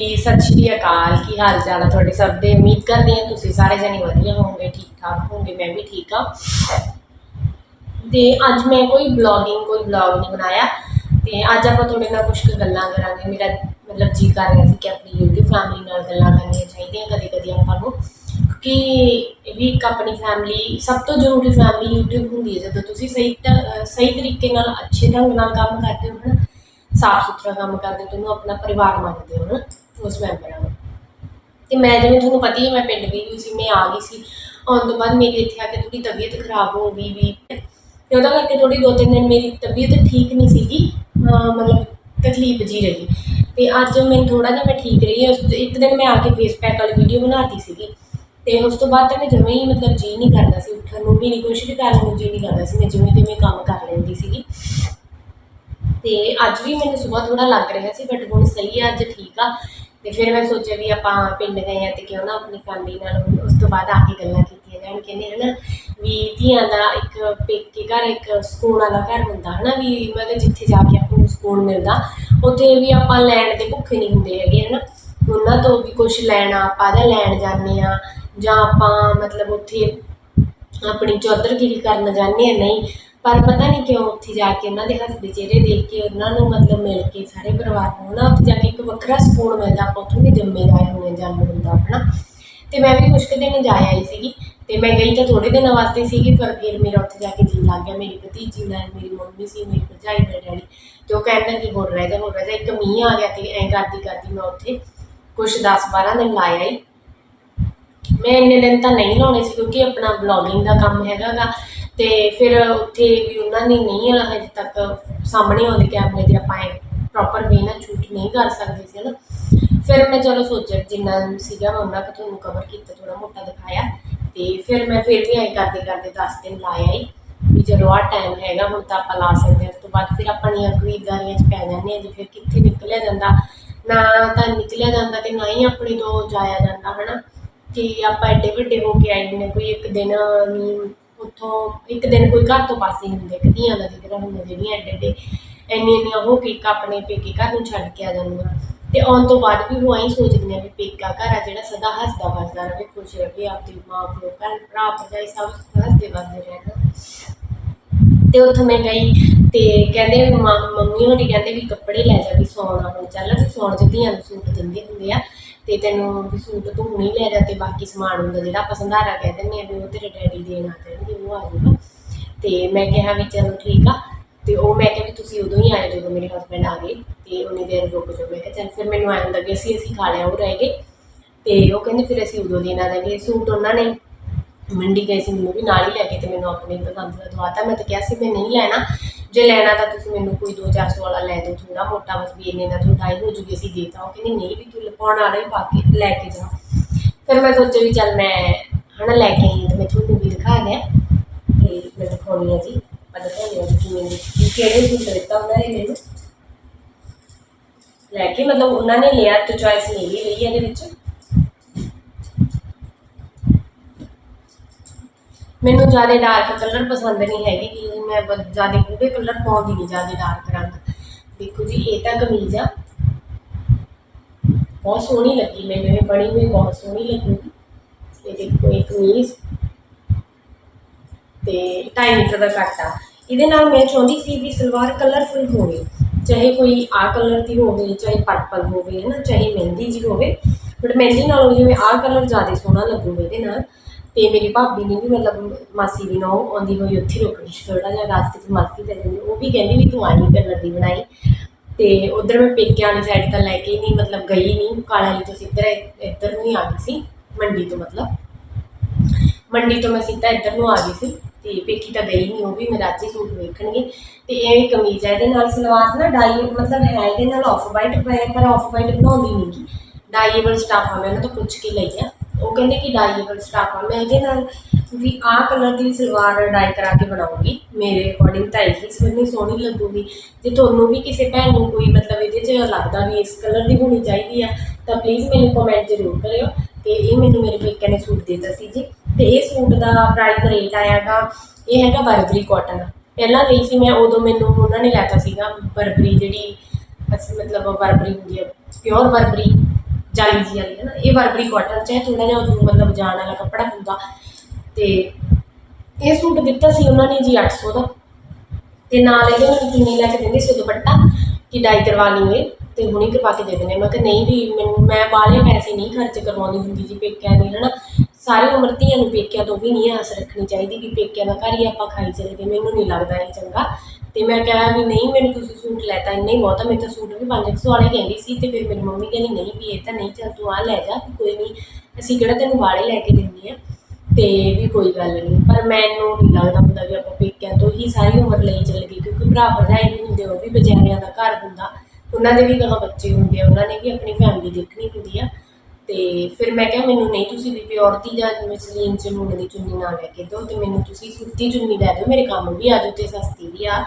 ਜੀ ਸਤਿ ਸ਼੍ਰੀ ਅਕਾਲ, ਕੀ ਹਾਲ ਚਾਲ ਹੈ ਤੁਹਾਡੇ ਸਭ ਦੇ? ਉਮੀਦ ਕਰਦੇ ਹਾਂ ਤੁਸੀਂ ਸਾਰੇ ਜਣੇ ਵਧੀਆ ਹੋਵੋਗੇ ਠੀਕ ਠਾਕ ਹੋਵੋਗੇ, ਮੈਂ ਵੀ ਠੀਕ ਹਾਂ। ਤੇ ਅੱਜ ਮੈਂ ਕੋਈ ਬਲੌਗਿੰਗ ਕੋਈ ਬਲੌਗ ਨਹੀਂ ਬਣਾਇਆ। ਤੇ ਅੱਜ ਆਪਾਂ ਤੁਹਾਡੇ ਨਾਲ ਕੁਝ ਕੁ ਗੱਲਾਂ ਕਰਾਂਗੇ। ਮੇਰਾ ਮਤਲਬ ਜੀ ਕਰ ਰਿਹਾ ਸੀ ਕਿ ਆਪਣੀ YouTube ਫੈਮਿਲੀ ਨਾਲ ਗੱਲਾਂ ਕਰਨੀਆਂ ਚਾਹੀਦੀਆਂ ਕਦੇ ਕਦੇ ਆਪਾਂ ਨੂੰ। ਕਿਉਂਕਿ ਇਹ ਵੀ ਇੱਕ ਆਪਣੀ ਫੈਮਿਲੀ ਸਭ ਤੋਂ ਜ਼ਰੂਰੀ ਫੈਮਿਲੀ YouTube ਹੁੰਦੀ ਹੈ। ਜਦੋਂ ਤੁਸੀਂ ਸਹੀ ਢ- ਸਹੀ ਤਰੀਕੇ ਨਾਲ ਅੱਛੇ ਢੰਗ ਨਾਲ ਕੰਮ ਕਰਦੇ ਹੋ ਨਾ ਸਾਫ਼ ਸੁਥਰਾ ਕੰਮ ਕਰਦੇ ਹੋ, ਤੁਹਾਨੂੰ ਆਪਣਾ ਪਰਿਵਾਰ ਮੰਨਦੇ ਹੋ ਨਾ। ਉਸ ਮੈਂਬਰਾਂ ਨੂੰ ਤੇ ਮੈਂ ਜਿਵੇਂ ਤੁਹਾਨੂੰ ਪਤਾ ਹੀ ਹੈ, ਮੈਂ ਪਿੰਡ ਗਈ ਹੋਈ ਸੀ, ਮੈਂ ਆ ਗਈ ਸੀ। ਆਉਣ ਤੋਂ ਬਾਅਦ ਮੇਰੀ ਇੱਥੇ ਆ ਕੇ ਥੋੜੀ ਤਬੀਅਤ ਖਰਾਬ ਹੋ ਗਈ ਵੀ। ਤੇ ਉਹਦਾ ਕਰਕੇ ਥੋੜੀ ਦੋ ਤਿੰਨ ਦਿਨ ਮੇਰੀ ਤਬੀਅਤ ਠੀਕ ਨਹੀਂ ਸੀਗੀ ਮਤਲਬ ਤਕਲੀਫ ਜੀ ਰਹੀ। ਤੇ ਅੱਜ ਮੈਨੂੰ ਥੋੜਾ ਜਿਹਾ ਮੈਂ ਠੀਕ ਰਹੀ, ਉਸ ਇੱਕ ਦਿਨ ਮੈਂ ਆ ਕੇ ਫੇਸ ਪੈਕ ਵਾਲੀ ਵੀਡੀਓ ਬਣਾਤੀ ਸੀਗੀ। ਤੇ ਉਸ ਤੋਂ ਬਾਅਦ ਤਾਂ ਮੈਂ ਜਿਵੇਂ ਹੀ ਮਤਲਬ ਜੀ ਨਹੀਂ ਕਰਦਾ ਸੀ ਉੱਠਣ ਨੂੰ, ਵੀ ਨਹੀਂ ਕੁਛ ਵੀ ਕਰਨ ਨੂੰ ਜੀ ਨਹੀਂ ਕਰਦਾ ਸੀ, ਮੈਂ ਜਿਵੇਂ ਤਿਵੇਂ ਕੰਮ ਕਰ ਲੈਂਦੀ ਸੀਗੀ। ਤੇ ਅੱਜ ਵੀ ਮੈਨੂੰ ਸਵੇਰ ਥੋੜਾ ਲੱਗ ਰਿਹਾ ਸੀ ਬਟ ਹੁਣ ਸਹੀ ਆ, ਅੱਜ ਠੀਕ ਆ। ਤੇ ਫਿਰ ਮੈਂ ਸੋਚਿਆ ਵੀ ਆਪਾਂ ਪਿੰਡ ਗਏ ਆ ਤੇ ਕਿਉਂ ਨਾ ਆਪਣੀ ਫੈਮਿਲੀ ਨਾਲ ਉਸ ਤੋਂ ਬਾਅਦ ਆ ਕੇ ਗੱਲਾਂ ਕੀਤੀਆਂ ਜਾਣ। ਕਹਿੰਦੇ ਹਨਾ ਵੀ ਧੀਆਂ ਦਾ ਇੱਕ ਪੇਕੇ ਘਰ, ਇੱਕ ਸਕੂਨ ਵਾਲਾ ਘਰ ਹੁੰਦਾ ਹਨਾ, ਵੀ ਮਤਲਬ ਜਿੱਥੇ ਜਾ ਕੇ ਆਪਾਂ ਨੂੰ ਸਕੂਨ ਮਿਲਦਾ, ਉੱਥੇ ਵੀ ਆਪਾਂ ਲੈਣ ਦੇ ਭੁੱਖੇ ਨਹੀਂ ਹੁੰਦੇ ਹੈਗੇ ਹਨਾ। ਉਹਨਾਂ ਤੋਂ ਵੀ ਕੁਝ ਲੈਣਾ, ਆਪਾਂ ਜਾਂ ਲੈਣ ਜਾਂਦੇ ਆ, ਜਾਂ ਆਪਾਂ ਮਤਲਬ ਉੱਥੇ ਆਪਣੀ ਚੌਧਰਗਿਰੀ ਕਰਨ ਜਾਂਦੇ ਆ, ਨਹੀਂ ਪਰ ਪਤਾ ਨਹੀਂ ਕਿਉਂ ਉੱਥੇ ਜਾ ਕੇ ਉਹਨਾਂ ਦੇ ਹੱਸਦੇ ਚਿਹਰੇ ਦੇਖ ਕੇ ਉਹਨਾਂ ਨੂੰ ਮਤਲਬ ਮਿਲ ਕੇ ਸਾਰੇ ਪਰਿਵਾਰ ਨੂੰ ਨਾ ਉੱਥੇ ਜਾ ਕੇ ਇੱਕ ਵੱਖਰਾ ਸਕੂਨ ਮਿਲਦਾ, ਆਪਾਂ ਉੱਥੋਂ ਵੀ ਜੰਮੇ ਜਾਏ ਹੋਏ ਜਨਮ ਹੁੰਦਾ ਆਪਣਾ। ਤੇ ਮੈਂ ਵੀ ਕੁਛ ਕੁ ਦਿਨ ਜਾ ਆਈ ਸੀਗੀ ਤੇ ਮੈਂ ਗਈ ਤਾਂ ਥੋੜੇ ਦਿਨਾਂ ਵਾਸਤੇ ਸੀਗੀ, ਪਰ ਫਿਰ ਮੇਰਾ ਉੱਥੇ ਜਾ ਕੇ ਜੀ ਲੱਗ ਗਿਆ। ਮੇਰੀ ਭਤੀਜੀ ਨਾਲ ਮੇਰੀ ਮੰਮੀ ਸੀ, ਮੇਰੀ ਭਰਜਾਈ ਮੇਰੇ ਡੈਡੀ। ਤੇ ਉਹ ਕਹਿੰਦਾ ਕਿ ਹੋਰ ਰਹਿ ਜਾ, ਹੋਰ ਰਹਿ ਜਾ, ਇੱਕ ਮੀਂਹ ਆ ਗਿਆ ਤੇ ਐਂ ਕਰਦੀ ਕਰਦੀ ਮੈਂ ਉੱਥੇ ਕੁਛ 10 12 ਦਿਨ ਲਾਇਆ ਹੀ ਮੈਂ ਇੰਨੇ ਦਿਨ ਤਾਂ ਨਹੀਂ ਲਾਉਣੇ ਸੀ ਕਿਉਂਕਿ ਆਪਣਾ ਬਲੌਗਿੰਗ ਦਾ ਕੰਮ ਹੈਗਾ ਗਾ ਤੇ ਫਿਰ ਉੱਥੇ ਵੀ ਉਹਨਾਂ ਨੇ ਨਹੀਂ ਹਜੇ ਤੱਕ ਸਾਹਮਣੇ ਆਉਂਦੇ ਕੈਮਰੇ ਦੇ ਆਪਾਂ ਪ੍ਰੋਪਰ ਵੇ ਨਾਲ ਸ਼ੂਟ ਨਹੀਂ ਕਰ ਸਕਦੇ ਸੀ ਨਾ ਫਿਰ ਮੈਂ ਚਲੋ ਸੋਚਿਆ ਜਿੰਨਾ ਸੀਗਾ ਮੈਂ ਉਹਨਾਂ ਕੁ ਤੁਹਾਨੂੰ ਕਵਰ ਕੀਤਾ ਥੋੜਾ ਮੋਟਾ ਦਿਖਾਇਆ। ਤੇ ਫਿਰ ਮੈਂ ਫਿਰ ਵੀ ਐਂ ਕਰਦੇ ਕਰਦੇ 10 ਦਿਨ ਲਾਇਆ ਹੀ ਵੀ ਜਦੋਂ ਆਹ ਟਾਈਮ ਹੈਗਾ, ਹੁਣ ਤਾਂ ਆਪਾਂ ਲਾ ਸਕਦੇ ਹਾਂ। ਉਸ ਤੋਂ ਬਾਅਦ ਫਿਰ ਆਪਣੀਆਂ ਖਰੀਦਦਾਰੀਆਂ 'ਚ ਪੈ ਜਾਂਦੇ ਹਾਂ ਜੀ ਫਿਰ ਕਿੱਥੇ ਨਿਕਲਿਆ ਜਾਂਦਾ, ਨਾ ਤਾਂ ਨਿਕਲਿਆ ਜਾਂਦਾ ਤੇ ਨਾ ਹੀ ਆਪਣੇ ਤੋਂ ਜਾਇਆ ਜਾਂਦਾ, ਹਨਾ। ਕਿ ਆਪਾਂ ਐਡੇ ਵੱਡੇ ਹੋ ਕੇ ਆਏ ਨੇ, ਕੋਈ ਇੱਕ ਦਿਨ ਨਹੀਂ ਉੱਥੋਂ ਇੱਕ ਦਿਨ ਕੋਈ ਘਰ ਤੋਂ ਪਾਸੇ ਨਹੀਂ ਹੁੰਦੇ ਧੀਆਂ ਦਾ ਜ਼ਿਕਰ ਹੁੰਦਾ ਜਿਹੜੀਆਂ ਐਡੇ ਐਡੇ ਇੰਨੀ ਇੰਨੀਆਂ ਉਹ ਕੇ ਆਪਣੇ ਪੇਕੇ ਘਰ ਨੂੰ ਛੱਡ ਕੇ ਆ ਜਾਂਦੀਆਂ ਤੇ ਆਉਣ ਤੋਂ ਬਾਅਦ ਵੀ ਉਹ ਐਂ ਸੋਚਦੀਆਂ ਵੀ ਪੇਕਾ ਘਰ ਆ ਜਿਹੜਾ ਸਦਾ ਹੱਸਦਾ ਵੱਸਦਾ ਰਹੇ, ਖੁਸ਼ ਰਹੇ, ਆਪਦੀ ਮਾਂ ਪਿਓ, ਭੈਣ ਭਰਾ, ਭਰਜਾਈ ਸਭ ਹੱਸਦੇ ਵੱਸਦੇ ਰਹਿਣ ਤੇ ਉੱਥੇ ਮੈਂ ਗਈ ਤੇ ਕਹਿੰਦੇ ਵੀ ਮਾਂ- ਮੰਮੀ ਹੋਣੀ ਕਹਿੰਦੇ ਵੀ ਕੱਪੜੇ ਲੈ ਜਾ ਵੀ ਸੌਣਾ ਹੁਣ, ਚੱਲ ਵੀ ਸੌਣ ਚ ਧੀਆਂ ਨੂੰ ਸੂਟ ਦਿੰਦੇ ਹੁੰਦੇ ਆ, ਤੇ ਤੈਨੂੰ ਵੀ ਸੂਟ ਤੂੰ ਹੁਣੀ ਲੈ ਜਾ ਤੇ ਬਾਕੀ ਸਮਾਨ ਹੁੰਦਾ ਜਿਹੜਾ ਆਪਾਂ ਸੰਧਾਰਾ ਕਹਿ ਦਿੰਦੇ ਆ ਵੀ ਉਹ ਤੇਰੇ ਡੈਡੀ ਦੇਣ ਆ ਜਾਣਗੇ ਆ ਜਾਊਗਾ ਤੇ ਮੈਂ ਕਿਹਾ ਵੀ ਚਲੋ ਠੀਕ ਆ। ਤੇ ਉਹ ਮੈਂ ਕਿਹਾ ਵੀ ਤੁਸੀਂ ਉਦੋਂ ਹੀ ਆਏ ਜਦੋਂ ਮੇਰੇ ਹਸਬੰਡ ਆ ਗਏ। ਤੇ ਉਹਨੇ ਦੇਰ ਰੁਕ ਜਾਓ ਮੈਂ ਕਿਹਾ ਚੱਲ ਫਿਰ ਮੈਨੂੰ ਆਇਆ ਹੁੰਦਾ ਵੀ ਅਸੀਂ ਅਸੀਂ ਖਾ ਲਿਆ, ਉਹ ਰਹਿ ਗਏ। ਤੇ ਉਹ ਕਹਿੰਦੇ ਫਿਰ ਅਸੀਂ ਉਦੋਂ ਦੇਣਾ ਦੇਗੇ ਸੂਟ ਉਹਨਾਂ ਨੇ ਮੰਡੀ ਗਏ ਸੀ, ਮੈਨੂੰ ਵੀ ਨਾਲ ਹੀ ਲੈ ਕੇ ਤੇ ਮੈਨੂੰ ਆਪਣੀ ਪਸੰਦ ਦਾ ਦਵਾਤਾ ਮੈਂ ਤਾਂ ਕਿਹਾ ਸੀ ਮੈਂ ਨਹੀਂ ਲੈਣਾ। ਜੇ ਲੈਣਾ ਤਾਂ ਤੁਸੀਂ ਮੈਨੂੰ ਕੋਈ 2-400 ਵਾਲਾ ਲੈ ਦਿਓ ਥੋੜਾ ਮੋਟਾ, ਬਸ ਵੀ ਇੰਨੇ ਦਾ ਤੁਹਾਡਾ ਹੀ ਹੋ ਜੂਗੀ, ਅਸੀਂ ਦੇਤਾ। ਉਹ ਕਹਿੰਦੀ ਨਹੀਂ ਵੀ ਤੂੰ ਲਪਾਉਣ ਵਾਲਾ ਹੀ ਪਾ ਕੇ ਲੈ ਕੇ ਜਾ। ਫਿਰ ਮੈਂ ਸੋਚਿਆ ਵੀ ਚੱਲ ਮੈਂ ਹਨਾ ਲੈ ਕੇ ਆਈ ਹਾਂ ਤੇ ਮੈਂ ਤੁਹਾਨੂੰ ਵੀ ਦਿਖਾ ਦਿਆਂ। ਤੇ ਮੈਂ ਦਿਖਾਉਣੀ ਆ ਜੀ ਮੈਂ ਦਿਖਾਉਣੀ ਕਿਵੇਂ ਦੀ ਕਿਹੜੇ ਸੂਟ ਦਿੱਤਾ ਉਹਨਾਂ ਨੇ ਮੈਨੂੰ ਲੈ ਕੇ ਮਤਲਬ ਉਹਨਾਂ ਨੇ ਲਿਆ ਤੇ ਚੋਇਸ ਮੇਰੀ ਲਈ ਇਹਦੇ ਵਿੱਚ ਮੈਨੂੰ ਜ਼ਿਆਦਾ ਡਾਰਕ ਕਲਰ ਪਸੰਦ ਨਹੀਂ ਹੈਗੇ ਕਿ ਮੈਂ ਜ਼ਿਆਦਾ ਗੂੜੇ ਕਲਰ ਪਾਉਂਦੀ ਨਹੀਂ, ਜ਼ਿਆਦਾ ਡਾਰਕ ਰੰਗ। ਦੇਖੋ ਜੀ, ਇਹ ਤਾਂ ਕਮੀਜ਼ ਆ। ਬਹੁਤ ਸੋਹਣੀ ਲੱਗੀ ਮੈਨੂੰ, ਇਹ ਬਣੀ ਹੋਈ ਬਹੁਤ ਸੋਹਣੀ ਲੱਗੀ ਇਹ ਦੇਖੋ, ਇਹ ਕਮੀਜ਼। ਤੇ 2.5 ਮੀਟਰ ਦਾ ਕੱਟ ਆ। ਇਹਦੇ ਨਾਲ ਮੈਂ ਚਾਹੁੰਦੀ ਸੀ ਵੀ ਸਲਵਾਰ ਕਲਰਫੁਲ ਹੋਵੇ, ਚਾਹੇ ਕੋਈ ਆ ਕਲਰ ਦੀ ਹੋਵੇ, ਚਾਹੇ ਪਰਪਲ ਹੋਵੇ ਹੈ ਨਾ ਚਾਹੇ ਮਹਿੰਦੀ ਜੀ ਹੋਵੇ। ਬਟ ਮਹਿੰਦੀ ਨਾਲੋਂ ਜਿਵੇਂ ਆਹ ਕਲਰ ਜ਼ਿਆਦਾ ਸੋਹਣਾ ਲੱਗੂਗਾ ਇਹਦੇ ਨਾਲ। ਤੇ ਮੇਰੀ ਭਾਬੀ ਨੇ ਵੀ ਮਤਲਬ ਮਾਸੀ ਦੀ ਨੌ ਆਉਂਦੀ ਹੋਈ ਉੱਥੇ ਰੁਕਣੀ ਸੀ ਥੋੜਾ ਜਿਹਾ ਰਾਸਤੇ 'ਚ ਮਾਸੀ ਤੇ ਜਾਂਦੀ ਉਹ ਵੀ ਕਹਿੰਦੀ ਵੀ ਤੂੰ ਆਹੀ ਕਲਰ ਦੀ ਬਣਾਈ। ਤੇ ਉਧਰ ਮੈਂ ਪੇਕਿਆਂ ਵਾਲੀ ਸਾਈਡ ਤਾਂ ਲੈ ਕੇ ਨਹੀਂ, ਮਤਲਬ ਗਈ ਨਹੀਂ ਕਾਲਾ ਵਾਲੀ ਤੋਂ ਸਿੱਧਰ ਇੱਧਰ ਨੂੰ ਹੀ ਆ ਗਈ ਸੀ, ਮੰਡੀ ਤੋਂ ਮਤਲਬ। ਮੰਡੀ ਤੋਂ ਮੈਂ ਸਿੱਧਾ ਇੱਧਰ ਨੂੰ ਆ ਗਈ ਸੀ। ਤੇ ਪੇਕੀ ਤਾਂ ਗਈ ਨਹੀਂ ਉਹ ਵੀ ਮੈਂ ਰਾਜੀ ਸੂਟ ਵੇਖਣਗੇ। ਤੇ ਇਹ ਵੀ ਕਮੀਜ਼ ਹੈ ਇਹਦੇ ਨਾਲ ਸਲਵਾਰ ਨਾ ਡਾਈ, ਮਤਲਬ ਹੈ ਇਹਦੇ ਨਾਲ ਆਫ ਵਾਈਟ ਪਰ ਆਫ ਵਾਈਟ ਬਣਾਉਂਦੀ ਨਹੀਂ ਗੀ। ਡਾਈਏਬਲ ਸਟਾਫ ਆ, ਮੈਂ ਉਹਨਾਂ ਤੋਂ ਪੁੱਛ ਕੇ ਲਈ ਆ। ਉਹ ਕਹਿੰਦੇ ਕਿ ਡਾਈਏਬਲ ਸਟਾਫ ਆ, ਮੈਂ ਇਹਦੇ ਨਾਲ ਵੀ ਆਹ ਕਲਰ ਦੀ ਸਲਵਾਰ ਡਾਈ ਕਰਾ ਕੇ ਬਣਾਉਂਗੀ। ਮੇਰੇ ਅਕੋਰਡਿੰਗ ਤਾਂ ਇਹੀ ਸੋਹਣੀ ਸੋਹਣੀ ਲੱਗੂਗੀ। ਜੇ ਤੁਹਾਨੂੰ ਵੀ ਕਿਸੇ ਭੈਣ ਨੂੰ ਕੋਈ ਮਤਲਬ ਇਹਦੇ 'ਚ ਲੱਗਦਾ ਵੀ ਇਸ ਕਲਰ ਦੀ ਹੋਣੀ ਚਾਹੀਦੀ ਆ, ਤਾਂ ਪਲੀਜ਼ ਮੈਨੂੰ ਕਮੈਂਟ ਜ਼ਰੂਰ ਕਰਿਓ। ਤੇ ਇਹ ਮੈਨੂੰ ਮੇਰੇ ਪੇਕਿਆਂ ਨੇ ਸੂਟ ਦਿੱਤਾ ਸੀ ਜੀ। ਤੇ ਇਹ ਸੂਟ ਦਾ ਪ੍ਰਾਈਸ ਰੇਟ ਆਇਆਗਾ ਇਹ ਹੈਗਾ ਬਰਬਰੀ ਕਾਟਨ ਪਹਿਲਾਂ ਲਈ ਸੀ, ਮੈਂ ਉਦੋਂ ਮੈਨੂੰ ਉਹਨਾਂ ਨੇ ਲੈਤਾ ਸੀਗਾ ਬਰਬਰੀ ਜਿਹੜੀ ਅਸੀਂ ਮਤਲਬ ਬਰਬਰੀ ਹੁੰਦੀ ਹੈ ਪਿਓਰ ਬਰਬਰੀ, ਜਾਲੀ ਜੀ ਵਾਲੀ ਹੈ ਨਾ ਇਹ ਬਰਬਰੀ ਕਾਟਨ ਚ ਹੈ ਥੋੜਾ ਜਿਹਾ ਉਹਨੂੰ ਮਤਲਬ ਜਾਣ ਵਾਲਾ ਕੱਪੜਾ ਹੁੰਦਾ। ਤੇ ਇਹ ਸੂਟ ਦਿੱਤਾ ਸੀ ਉਹਨਾਂ ਨੇ ਜੀ 800 ਦਾ। ਤੇ ਨਾਲ ਇਹਦੇ ਮੈਨੂੰ ਚੁੰਨੀ ਲੈ ਕੇ ਦਿੰਦੇ ਸੀ ਦੁਪੱਟਾ? ਕਿ ਡਾਈ ਕਰਵਾ ਲਈਏ। ਤੇ ਹੁਣੇ ਕਰਵਾ ਕੇ ਦੇ ਦੇਣੇ ਮੈਂ ਕਿਹਾ ਨਹੀਂ ਵੀ ਮੈਨੂੰ ਮੈਂ ਬਾਹਲੇ ਪੈਸੇ ਨਹੀਂ ਖਰਚ ਕਰਵਾਉਂਦੀ ਹੁੰਦੀ ਜੀ ਪੇਕਿਆਂ ਦੇ, ਹਨਾ? ਸਾਰੀ ਉਮਰ ਧੀਆਂ ਨੂੰ ਪੇਕਿਆਂ ਤੋਂ ਵੀ ਨਹੀਂ ਆਸ ਰੱਖਣੀ ਚਾਹੀਦੀ ਵੀ ਪੇਕਿਆਂ ਦਾ ਘਰ ਹੀ ਆਪਾਂ ਖਾਈ ਚੱਲੇ ਗਏ ਮੈਨੂੰ ਨਹੀਂ ਲੱਗਦਾ ਇਹ ਚੰਗਾ। ਤੇ ਮੈਂ ਕਿਹਾ ਵੀ ਨਹੀਂ, ਮੈਨੂੰ ਤੁਸੀਂ ਸੂਟ ਲੈ ਤਾਂ ਇੰਨਾ ਹੀ ਬਹੁਤ ਆ। ਮੇਰੇ ਤਾਂ ਸੂਟ ਵੀ 500 ਵਾਲੇ ਕਹਿੰਦੀ ਸੀ ਤੇ ਫਿਰ ਮੇਰੀ ਮੰਮੀ ਕਹਿੰਦੀ, ਨਹੀਂ ਵੀ ਇਹ ਤਾਂ ਨਹੀਂ, ਚੱਲ ਤੂੰ ਆ ਲੈ ਜਾ, ਵੀ ਕੋਈ ਨਹੀਂ, ਅਸੀਂ ਕਿਹੜਾ ਤੈਨੂੰ ਵਾਲੇ ਲੈ ਕੇ ਦਿੰਦੇ ਆ? ਤੇ ਵੀ ਕੋਈ ਗੱਲ ਨਹੀਂ। ਪਰ ਮੈਨੂੰ ਨਹੀਂ ਲੱਗਦਾ ਹੁੰਦਾ ਵੀ ਆਪਾਂ ਪੇਕਿਆਂ ਤੋਂ ਹੀ ਸਾਰੀ ਉਮਰ ਲਈ ਚੱਲ ਗਈ ਕਿਉਂਕਿ ਭਰਾ ਭਰਜਾਈ ਵੀ ਹੁੰਦੇ, ਉਹ ਵੀ ਬਜਾਰਿਆਂ ਦਾ ਘਰ ਹੁੰਦਾ। ਉਹਨਾਂ ਦੇ ਵੀ ਗਾਹਾਂ ਬੱਚੇ ਹੁੰਦੇ ਆ, ਉਹਨਾਂ ਨੇ ਵੀ ਆਪਣੀ ਫੈਮਿਲੀ ਦੇਖਣੀ ਹੁੰਦੀ ਆ। ਤੇ ਫਿਰ ਮੈਂ ਕਿਹਾ ਮੈਨੂੰ ਨਹੀਂ ਤੁਸੀਂ ਵੀ ਪਿਓਰਟੀ ਜਾਂ ਮਸਲੀਨ ਚ ਨੂਨ ਦੀ ਚੁੰਨੀ ਨਾ ਲੈ ਕੇ ਦਿਓ ਤੇ ਮੈਨੂੰ ਤੁਸੀਂ ਸੁੱਤੀ ਚੁੰਨੀ ਲੈ ਦਿਓ, ਮੇਰੇ ਕੰਮ ਵੀ ਆ ਜਾਓ ਤੇ ਸਸਤੀ ਵੀ ਆ।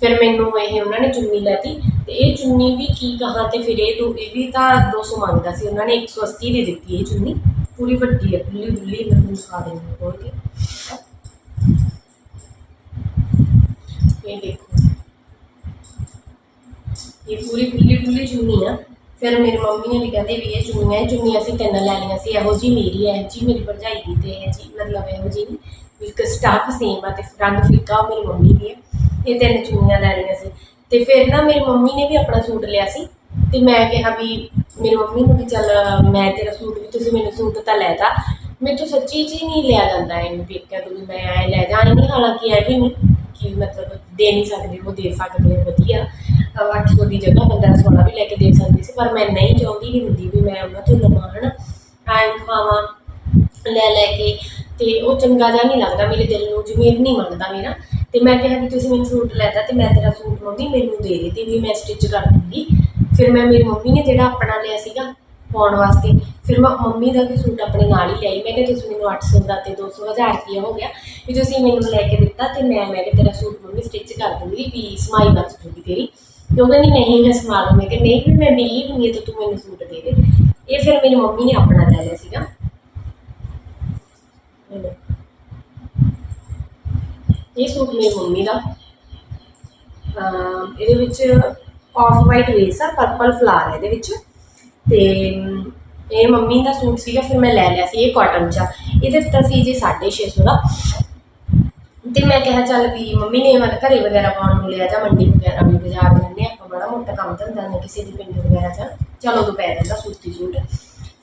ਫਿਰ ਮੈਨੂੰ ਇਹ ਉਹਨਾਂ ਨੇ ਚੁੰਨੀ ਲੈਤੀ ਤੇ ਇਹ ਚੁੰਨੀ ਵੀ ਕੀ ਕਹਾਂ ਤੇ ਫਿਰ ਇਹ ਦੋ, ਇਹ ਵੀ ਤਾਂ 200 ਮੰਗਦਾ ਸੀ, ਉਹਨਾਂ ਨੇ 180 ਦੇ ਦਿੱਤੀ ਇਹ ਚੁੰਨੀ। ਪੂਰੀ ਵੱਡੀ ਹੈ ਖੁੱਲੀ ਖੁੱਲੀ ਮੈਨੂੰ ਤੁਹਾਨੂੰ ਦੇਣੀ ਦਿੰਦੀ ਹਾਂ ਇਹ ਦੇਖੋ। ਇਹ ਪੂਰੀ ਖੁੱਲੀ ਖੁੱਲੀ ਚੁੰਨੀ ਆ। ਫਿਰ ਮੇਰੀ ਮੰਮੀ ਨੇ ਵੀ ਕਹਿੰਦੇ ਵੀ ਇਹ ਚੁੰਨੀਆਂ ਚੁੰਨੀਆਂ ਅਸੀਂ ਤਿੰਨ ਲੈ ਲਈਆਂ ਸੀ। ਇਹੋ ਜੀ ਮੇਰੀ ਹੈ ਜੀ ਮੇਰੀ ਭਰਜਾਈ ਦੀ ਤੇ ਇਹ ਜੀ ਮਤਲਬ ਇਹੋ ਜੀ ਨਹੀਂ ਇੱਕ ਸਟਾਫ ਸੇਮ ਆ ਤੇ ਰੰਗ ਫਿੱਕਾ ਮੇਰੀ ਮੰਮੀ ਦੀ ਹੈ ਇਹ ਤਿੰਨ ਚੁੰਨੀਆਂ ਲੈ ਲਈਆਂ ਸੀ। ਤੇ ਫਿਰ ਨਾ ਮੇਰੀ ਮੰਮੀ ਨੇ ਵੀ ਆਪਣਾ ਸੂਟ ਲਿਆ ਸੀ ਤੇ ਮੈਂ ਕਿਹਾ ਵੀ ਮੇਰੀ ਮੰਮੀ ਨੂੰ ਵੀ ਚੱਲ, ਮੈਂ ਤੇਰਾ ਸੂਟ ਵੀ ਤੁਸੀਂ ਮੈਨੂੰ ਸੂਟ ਤਾਂ ਲੈਤਾ ਮੇਰੇ ਤੋਂ ਸੱਚੀ ਜੀ ਨਹੀਂ ਲਿਆ ਜਾਂਦਾ ਇਹਨੂੰ ਪੇਕਿਆਂ ਤੋਂ ਵੀ ਮੈਂ ਐ ਲੈ ਜਾਣੀ ਨਹੀਂ ਹਾਲਾਂਕਿ ਇਹ ਵੀ ਨਹੀਂ ਕਿ ਮਤਲਬ ਦੇ ਨਹੀਂ ਸਕਦੇ, ਉਹ ਦੇ ਸਕਦੇ ਵਧੀਆ। ਅੱਠ ਸੌ ਦੀ ਜਗ੍ਹਾ ਬੰਦਾ ਸੋਲਾਂ ਵੀ ਲੈ ਕੇ ਦੇ ਸਕਦੀ ਸੀ, ਪਰ ਮੈਂ ਨਹੀਂ ਚਾਹੁੰਦੀ ਨਹੀਂ ਹੁੰਦੀ ਵੀ ਮੈਂ ਉਹਨਾਂ ਤੋਂ ਲਵਾਂ ਹੈ ਨਾ ਐਂ ਖਾਵਾਂ, ਲੈ ਲੈ ਕੇ, ਤੇ ਉਹ ਚੰਗਾ ਜਿਹਾ ਨਹੀਂ ਲੱਗਦਾ ਮੇਰੇ ਦਿਲ ਨੂੰ ਜ਼ਮੀਰ ਨਹੀਂ ਮੰਨਦਾ ਮੇਰਾ। ਤੇ ਮੈਂ ਕਿਹਾ ਵੀ ਤੁਸੀਂ ਮੈਨੂੰ ਸੂਟ ਲੈਤਾ ਤੇ ਮੈਂ ਤੇਰਾ ਸੂਟ ਮੰਮੀ ਮੈਨੂੰ ਦੇ ਦੇ, ਤੇ ਵੀ ਮੈਂ ਸਟਿਚ ਕਰ ਦੂੰਗੀ। ਫਿਰ ਮੈਂ, ਮੇਰੀ ਮੰਮੀ ਨੇ ਜਿਹੜਾ ਆਪਣਾ ਲਿਆ ਸੀਗਾ ਪਾਉਣ ਵਾਸਤੇ, ਫਿਰ ਮੈਂ ਮੰਮੀ ਦਾ ਵੀ ਸੂਟ ਆਪਣੇ ਨਾਲ ਹੀ ਲਿਆਈ। ਮੈਂ ਕਿਹਾ ਤੁਸੀਂ ਮੈਨੂੰ 800 ਦਾ ਤੇ 200 ਹਜ਼ਾਰ ਰੁਪਇਆ ਹੋ ਗਿਆ ਵੀ ਤੁਸੀਂ ਮੈਨੂੰ ਲੈ ਕੇ ਦਿੱਤਾ ਤੇ ਮੈਂ ਮੈਂ ਕਿਹਾ ਤੇਰਾ ਸੂਟ ਮੰਮੀ ਸਟਿਚ ਕਰ ਦੂੰਗੀ, ਵੀ ਸਮਾਈ ਬਚ ਜੂਗੀ ਤੇਰੀ। ਤੇ ਉਹ ਕਹਿੰਦੀ ਨਹੀਂ ਮੈਂ ਸੰਭਾਲ ਮੈਂ ਕਿ ਨਹੀਂ ਵੀ ਮੈਂ ਮਿਲੀ ਹੁੰਦੀ ਤਾਂ ਤੂੰ ਮੈਨੂੰ ਸੂਟ ਦੇ ਦੇ। ਇਹ ਫਿਰ ਮੇਰੀ ਮੰਮੀ ਨੇ ਆਪਣਾ ਲੈ ਲਿਆ ਸੀਗਾ। ਇਹ ਸੂਟ ਮੇਰੀ ਮੰਮੀ ਦਾ। ਇਹਦੇ ਵਿੱਚ ਆਫ ਵਾਈਟ ਵੇਸ ਆ ਪਰਪਲ ਫਲਾਰ ਹੈ ਇਹਦੇ ਵਿੱਚ। ਤੇ ਇਹ ਮੰਮੀ ਦਾ ਸੂਟ ਸੀਗਾ, ਫਿਰ ਮੈਂ ਲੈ ਲਿਆ ਸੀ, ਇਹ ਕਾਟਨ ਚ ਆ। ਇਹਦੇ ਦਿੱਤਾ ਸੀ ਜੀ 650 ਦਾ। ਤੇ ਮੈਂ ਕਿਹਾ ਚੱਲ ਵੀ ਮੰਮੀ ਨੇ ਮਨ ਘਰੇ ਵਗੈਰਾ ਪਾਉਣ ਨੂੰ ਲਿਆ ਜਾਂ ਮੰਡੀ ਵਗੈਰਾ ਵੀ ਬਾਜ਼ਾਰ ਜਾਂਦੇ ਆਪਾਂ ਬੜਾ ਮੋਟਾ ਕੰਮ ਧੰਦਾ ਨੇ ਕਿਸੇ ਦੀ ਪਿੰਡ ਵਗੈਰਾ ਚ ਚਲੋ ਤੋਂ ਪੈ ਜਾਂਦਾ ਸੂਤੀ ਸੂਟ।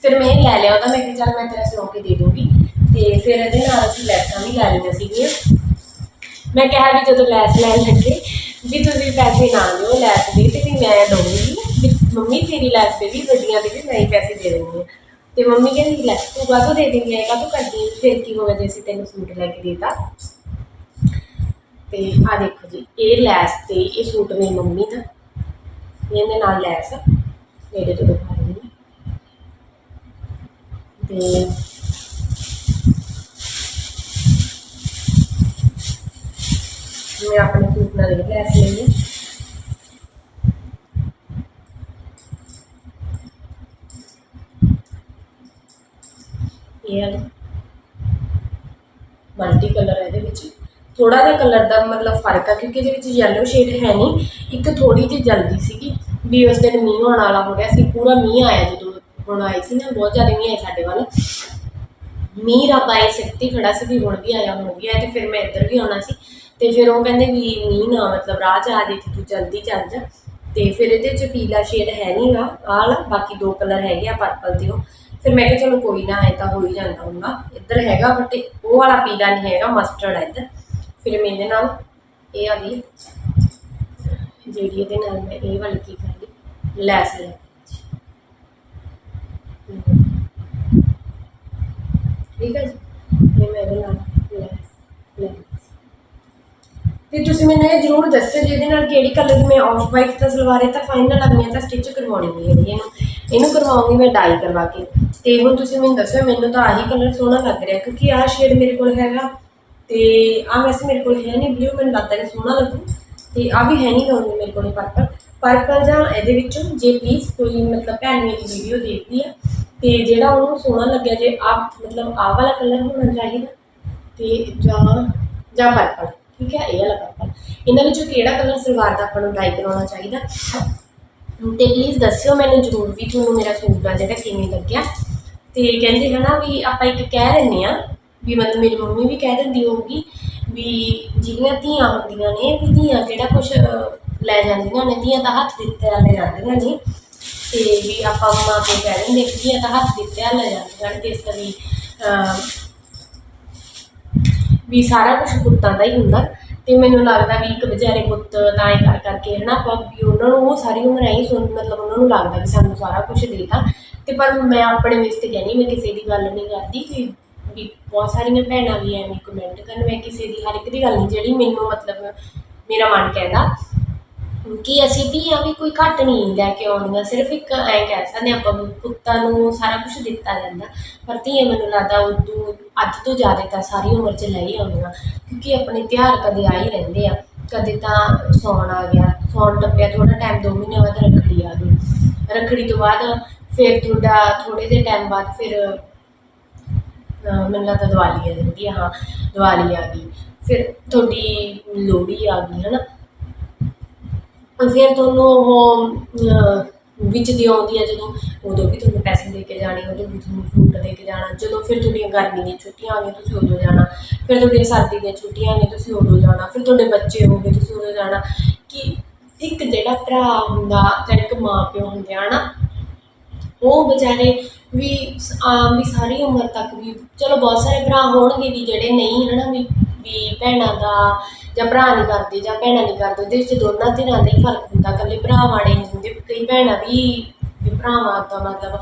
ਫਿਰ ਮੈਂ ਇਹ ਲੈ ਲਿਆ ਉਹਦਾ, ਮੈਂ ਕਿਹਾ ਚੱਲ ਮੈਂ ਤੇਰਾ ਸਿਉਂ ਕੇ ਦੇ ਦੂੰਗੀ। ਤੇ ਫਿਰ ਇਹਦੇ ਨਾਲ ਅਸੀਂ ਲੈਸਾਂ ਵੀ ਲੈ ਲਈਆਂ ਸੀਗੀਆਂ। ਮੈਂ ਕਿਹਾ ਵੀ ਜਦੋਂ ਲੈਸ ਲੈਣ ਲੱਗੇ, ਵੀ ਤੁਸੀਂ ਪੈਸੇ ਨਾ ਦਿਓ ਲੈਸ ਦੇ ਤੇ ਵੀ ਮੈਂ ਦਊਂਗੀ। ਵੀ ਮੰਮੀ ਤੇਰੀ ਲੈਸ ਦੇ ਵੀ ਗੱਡੀਆਂ ਦੇ ਵੀ ਮੈਂ ਹੀ ਪੈਸੇ ਦੇ ਦਿੰਦੀ ਹਾਂ ਤੇ ਮੰਮੀ ਕਹਿੰਦੀ, ਲੈ ਤੂੰ ਕਾਹਤੋਂ ਦੇ ਦਿੰਦੀ ਹੈ ਕਾਹਤੋਂ ਕਰਦੀ ਫਿਰ ਕੀ ਹੋਇਆ ਜੇ ਅਸੀਂ ਤੈਨੂੰ ਸੂਟ ਲੈ ਕੇ ਦੇਤਾ? ਤੇ ਆ ਦੇਖੋ ਜੀ, ਇਹ ਲੈਸ ਤੇ ਇਹ ਸੂਟ ਮੇਰੀ ਮੰਮੀ ਦਾ। ਇਹਦੇ ਨਾਲ ਲੈਸ ਆ। ਤੋਂ ਦਿਖਾ ਦਿੰਦੀ ਤੇ ਮੈਂ ਆਪਣੇ ਸੂਟ ਨਾਲ ਇਹ ਲੈਸ ਲਈ। ਇਹ ਮਲਟੀ ਕਲਰ ਹੈ ਇਹਦੇ ਵਿੱਚ। ਥੋੜਾ ਜਿਹਾ ਕਲਰ ਦਾ ਮਤਲਬ ਫ਼ਰਕ ਆ, ਕਿਉਂਕਿ ਇਹਦੇ ਵਿੱਚ ਯੈਲੋ ਸ਼ੇਡ ਹੈ ਨਹੀਂ। ਇੱਕ ਥੋੜੀ ਜਿਹੀ ਜਲਦੀ ਸੀਗੀ। ਵੀ ਉਸ ਦਿਨ ਮੀਂਹ ਹੋਣ ਵਾਲਾ ਹੋ ਗਿਆ ਸੀ, ਪੂਰਾ ਮੀਂਹ ਆਇਆ ਜਦੋਂ ਹੁਣ ਆਈ ਸੀ ਨਾ, ਬਹੁਤ ਜ਼ਿਆਦਾ ਮੀਂਹ ਆਇਆ ਸਾਡੇ ਵੱਲ। ਮੀਂਹ ਰੱਬ ਆਏ ਸਿੱਧੀ ਖੜਾ ਸੀ ਵੀ ਹੁਣ ਵੀ ਆਇਆ, ਹੁਣ ਵੀ ਆਇਆ ਤੇ ਫਿਰ ਮੈਂ ਇੱਧਰ ਵੀ ਆਉਣਾ ਸੀ। ਤੇ ਫਿਰ ਉਹ ਕਹਿੰਦੇ ਵੀ ਮੀਂਹ ਨਾ, ਮਤਲਬ ਰਾਹ 'ਚ ਆ ਜੇ, ਤੂੰ ਜਲਦੀ ਚੱਲ ਜਾ। ਤੇ ਫਿਰ ਇਹਦੇ 'ਚ ਪੀਲਾ ਸ਼ੇਡ ਹੈ ਨਹੀਂਗਾ ਆਹ ਵਾਲਾ, ਬਾਕੀ ਦੋ ਕਲਰ ਹੈਗੇ ਆ ਪਰਪਲ ਤੇ ਉਹ। ਫਿਰ ਮੈਂ ਕਿਹਾ ਚਲੋ ਕੋਈ ਨਾ, ਐ ਤਾਂ ਹੋ ਹੀ ਜਾਂਦਾ ਹੁੰਦਾ ਇੱਧਰ ਹੈਗਾ ਬਟ ਉਹ ਵਾਲਾ ਪੀਲਾ ਨਹੀਂ ਹੈਗਾ ਮਸਟਰਡ ਹੈ ਇੱਧਰ। ਫਿਰ ਮੈਂ ਇਹਦੇ ਨਾਲ ਇਹ ਆ ਗਈ ਜਿਹੜੀ ਇਹਦੇ ਨਾਲ ਮੈਂ ਇਹ ਵਾਲੀ ਕੀ ਕਰ ਲੈਸ ਲੈ ਠੀਕ ਹੈ ਜੀ? ਇਹ ਮੈਂ ਇਹਦੇ ਨਾਲ ਲੈਸ ਲੈ ਤੇ ਤੁਸੀਂ ਮੈਨੂੰ ਇਹ ਜ਼ਰੂਰ ਦੱਸਿਓ ਜਿਹਦੇ ਨਾਲ ਕਿਹੜੀ ਕਲਰ ਮੈਂ ਆਫ ਵਾਈਟ ਤਾਂ ਸਲਵਾਰ ਤਾਂ ਫਾਈਨਲ ਆ ਮੈਂ ਤਾਂ ਸਟਿਚ ਕਰਵਾਉਣੀ ਨਹੀਂ ਹੈਗੀ ਇਹਨੂੰ। ਇਹਨੂੰ ਕਰਵਾਉਂਗੀ ਮੈਂ ਡਾਈ ਕਰਵਾ ਕੇ। ਤੇ ਹੁਣ ਤੁਸੀਂ ਮੈਨੂੰ ਦੱਸਿਓ, ਮੈਨੂੰ ਤਾਂ ਆਹੀ ਕਲਰ ਸੋਹਣਾ ਲੱਗ ਰਿਹਾ ਕਿਉਂਕਿ ਆਹ ਸ਼ੇਡ ਮੇਰੇ ਕੋਲ ਹੈਗਾ। ਤੇ ਆਹ ਵੈਸੇ ਮੇਰੇ ਕੋਲ ਹੈ ਨਹੀਂ ਬਲੂ ਮੈਨੂੰ ਲੱਗਦਾ ਨਹੀਂ ਸੋਹਣਾ ਲੱਗੂ। ਤੇ ਆ ਵੀ ਹੈ ਨਹੀਂ ਲਾਉਣੀ ਮੇਰੇ ਕੋਲ ਪਰਪਲ ਪਰਪਲ ਜਾਂ ਇਹਦੇ ਵਿੱਚੋਂ ਜੇ ਪਲੀਜ਼ ਕੋਈ ਮਤਲਬ ਭੈਣ ਮੇਰੀ ਵੀਡੀਓ ਦੇਖਦੀ ਆ, ਤੇ ਜਿਹੜਾ ਉਹਨੂੰ ਸੋਹਣਾ ਲੱਗਿਆ, ਜੇ ਆਪ ਮਤਲਬ ਆਹ ਵਾਲਾ ਕਲਰ ਹੋਣਾ ਚਾਹੀਦਾ, ਤੇ ਜਾਂ ਜਾਂ ਪਰਪਲ ਠੀਕ ਹੈ, ਇਹ ਵਾਲਾ ਪਰਪਲ ਇਹਨਾਂ ਵਿੱਚੋਂ ਕਿਹੜਾ ਕਲਰ ਸਲਵਾਰ ਦਾ ਆਪਾਂ ਨੂੰ ਡਾਈ ਕਰਾਉਣਾ ਚਾਹੀਦਾ? ਤੇ ਪਲੀਜ਼ ਦੱਸਿਓ ਮੈਨੂੰ ਜ਼ਰੂਰ ਵੀ ਤੁਹਾਨੂੰ ਮੇਰਾ ਸੂਟ ਆ ਜਿਹੜਾ ਕਿਵੇਂ ਲੱਗਿਆ। ਤੇ ਕਹਿੰਦੇ ਹਨਾ ਵੀ ਆਪਾਂ ਇੱਕ ਕਹਿ ਦਿੰਦੇ ਆ ਵੀ ਮਤਲਬ ਮੇਰੀ ਮੰਮੀ ਵੀ ਕਹਿ ਦਿੰਦੀ ਹੋਊਗੀ ਵੀ ਜਿਹੜੀਆਂ ਧੀਆਂ ਹੁੰਦੀਆਂ ਨੇ ਵੀ ਧੀਆਂ ਕਿਹੜਾ ਕੁਝ ਲੈ ਜਾਂਦੀਆਂ ਨੇ ਧੀਆਂ ਤਾਂ ਹੱਥ ਦਿੱਤੇ ਲੈ ਜਾਂਦੀਆਂ ਨੇ। ਤੇ ਵੀ ਆਪਾਂ ਮਾਂ ਪਿਓ ਕਹਿ ਦਿੰਦੇ ਕਿ ਧੀਆਂ ਤਾਂ ਹੱਥ ਦਿੱਤੇ ਲੈ ਜਾਂਦੀਆਂ ਨੇ ਤੇ ਇਸ ਲਈ ਅਹ, ਵੀ ਸਾਰਾ ਕੁਝ ਪੁੱਤਾਂ ਦਾ ਹੀ ਹੁੰਦਾ। ਤੇ ਮੈਨੂੰ ਲੱਗਦਾ ਵੀ ਇੱਕ ਵਿਚਾਰੇ ਪੁੱਤ ਤਾਂ ਹੀ ਕਰ ਕਰਕੇ ਹਨਾ ਆਪਾਂ ਵੀ ਉਹਨਾਂ ਨੂੰ ਉਹ ਸਾਰੀ ਉਮਰ ਐਂ ਹੀ ਸੁਣ ਮਤਲਬ ਉਹਨਾਂ ਨੂੰ ਲੱਗਦਾ ਵੀ ਸਾਨੂੰ ਸਾਰਾ ਕੁਝ ਦੇਤਾ। ਤੇ ਪਰ ਮੈਂ ਆਪਣੇ ਵਿੱਚ ਤੇ ਕਹਿੰਦੀ ਮੈਂ ਕਿਸੇ ਦੀ ਗੱਲ ਨਹੀਂ ਕਰਦੀ ਕਿ ਵੀ ਬਹੁਤ ਸਾਰੀਆਂ ਭੈਣਾਂ ਵੀ ਐਵੇਂ ਕਮੈਂਟ ਕਰਨ, ਮੈਂ ਕਿਸੇ ਦੀ ਹਰ ਇੱਕ ਦੀ ਗੱਲ ਨਹੀਂ, ਜਿਹੜੀ ਮੈਨੂੰ ਮਤਲਬ ਮੇਰਾ ਮਨ ਕਹਿੰਦਾ। ਕਿ ਅਸੀਂ ਵੀ ਧੀਆਂ ਵੀ ਕੋਈ ਘੱਟ ਨਹੀਂ ਲੈ ਕੇ ਆਉਂਦੀਆਂ ਸਿਰਫ ਇੱਕ ਐਂ ਕਹਿ ਸਕਦੇ ਆਪਾਂ ਪੁੱਤਾਂ ਨੂੰ ਸਾਰਾ ਕੁਝ ਦਿੱਤਾ ਜਾਂਦਾ। ਪਰ ਧੀਆਂ ਮੈਨੂੰ ਲੱਗਦਾ ਉਦੋਂ, ਅੱਜ ਤੋਂ ਜ਼ਿਆਦਾ ਤਾਂ ਸਾਰੀ ਉਮਰ 'ਚ ਲੈ ਹੀ ਆਉਂਦੀਆਂ, ਕਿਉਂਕਿ ਆਪਣੇ ਤਿਉਹਾਰ ਕਦੇ ਆ ਹੀ ਰਹਿੰਦੇ ਆ। ਕਦੇ ਤਾਂ ਸੌਣ ਆ ਗਿਆ, ਸੌਣ ਟੱਪਿਆ ਥੋੜਾ ਟਾਈਮ ਦੋ ਮਹੀਨੇ ਬਾਅਦ ਰੱਖੜੀ ਆ ਗਈ। ਰੱਖੜੀ ਤੋਂ ਬਾਅਦ ਫਿਰ ਤੁਹਾਡਾ ਥੋੜੇ ਦੇ ਟਾਈਮ ਬਾਅਦ ਫਿਰ ਮੈਨੂੰ ਲੱਗਦਾ ਦੀਵਾਲੀ ਆ ਜਾਂਦੀ ਆ, ਹਾਂ, ਦੀਵਾਲੀ ਆ ਗਈ। ਫਿਰ ਤੁਹਾਡੀ ਲੋਹੜੀ ਆ ਗਈ, ਹਨਾ? ਫਿਰ ਤੁਹਾਨੂੰ ਉਹ ਵਿੱਚ ਦੀ ਆਉਂਦੀ ਆ, ਜਦੋਂ ਉਦੋਂ ਵੀ ਤੁਹਾਨੂੰ ਪੈਸੇ ਦੇ ਕੇ ਜਾਣੇ, ਉਦੋਂ ਵੀ ਤੁਹਾਨੂੰ ਫਰੂਟ ਦੇ ਕੇ ਜਾਣਾ, ਜਦੋਂ ਫਿਰ ਤੁਹਾਡੀਆਂ ਗਰਮੀ ਦੀਆਂ ਛੁੱਟੀਆਂ ਆ ਗਈਆਂ, ਤੁਸੀਂ ਉਦੋਂ ਜਾਣਾ। ਫਿਰ ਤੁਹਾਡੀਆਂ ਸਰਦੀ ਦੀਆਂ ਛੁੱਟੀਆਂ ਆ ਗਈਆਂ, ਤੁਸੀਂ ਉਦੋਂ ਜਾਣਾ। ਫਿਰ ਤੁਹਾਡੇ ਬੱਚੇ ਹੋ ਗਏ, ਤੁਸੀਂ ਉਦੋਂ ਜਾਣਾ। ਕਿ ਇੱਕ ਜਿਹੜਾ ਭਰਾ ਹੁੰਦਾ ਜਾਂ ਇੱਕ ਮਾਂ ਪਿਓ ਹੁੰਦੇ ਆ ਨਾ ਉਹ ਵਿਚਾਰੇ ਵੀ, ਆਮ ਵੀ ਸਾਰੀ ਉਮਰ ਤੱਕ ਵੀ, ਚਲੋ ਬਹੁਤ ਸਾਰੇ ਭਰਾ ਹੋਣਗੇ ਵੀ ਜਿਹੜੇ ਨਹੀਂ ਹਨਾ ਵੀ ਵੀ ਭੈਣਾਂ ਦਾ ਜਾਂ ਭਰਾ ਨਹੀਂ ਕਰਦੇ ਜਾਂ ਭੈਣਾਂ ਨਹੀਂ ਕਰਦੇ, ਉਹਦੇ ਵਿੱਚ ਦੋਨਾਂ ਧਿਰਾਂ ਦਾ ਹੀ ਫ਼ਰਕ ਹੁੰਦਾ, ਇਕੱਲੇ ਭਰਾ ਮਾੜੇ ਨਹੀਂ ਹੁੰਦੇ, ਕਈ ਭੈਣਾਂ ਵੀ ਵੀ ਭਰਾਵਾਂ ਦਾ ਮਤਲਬ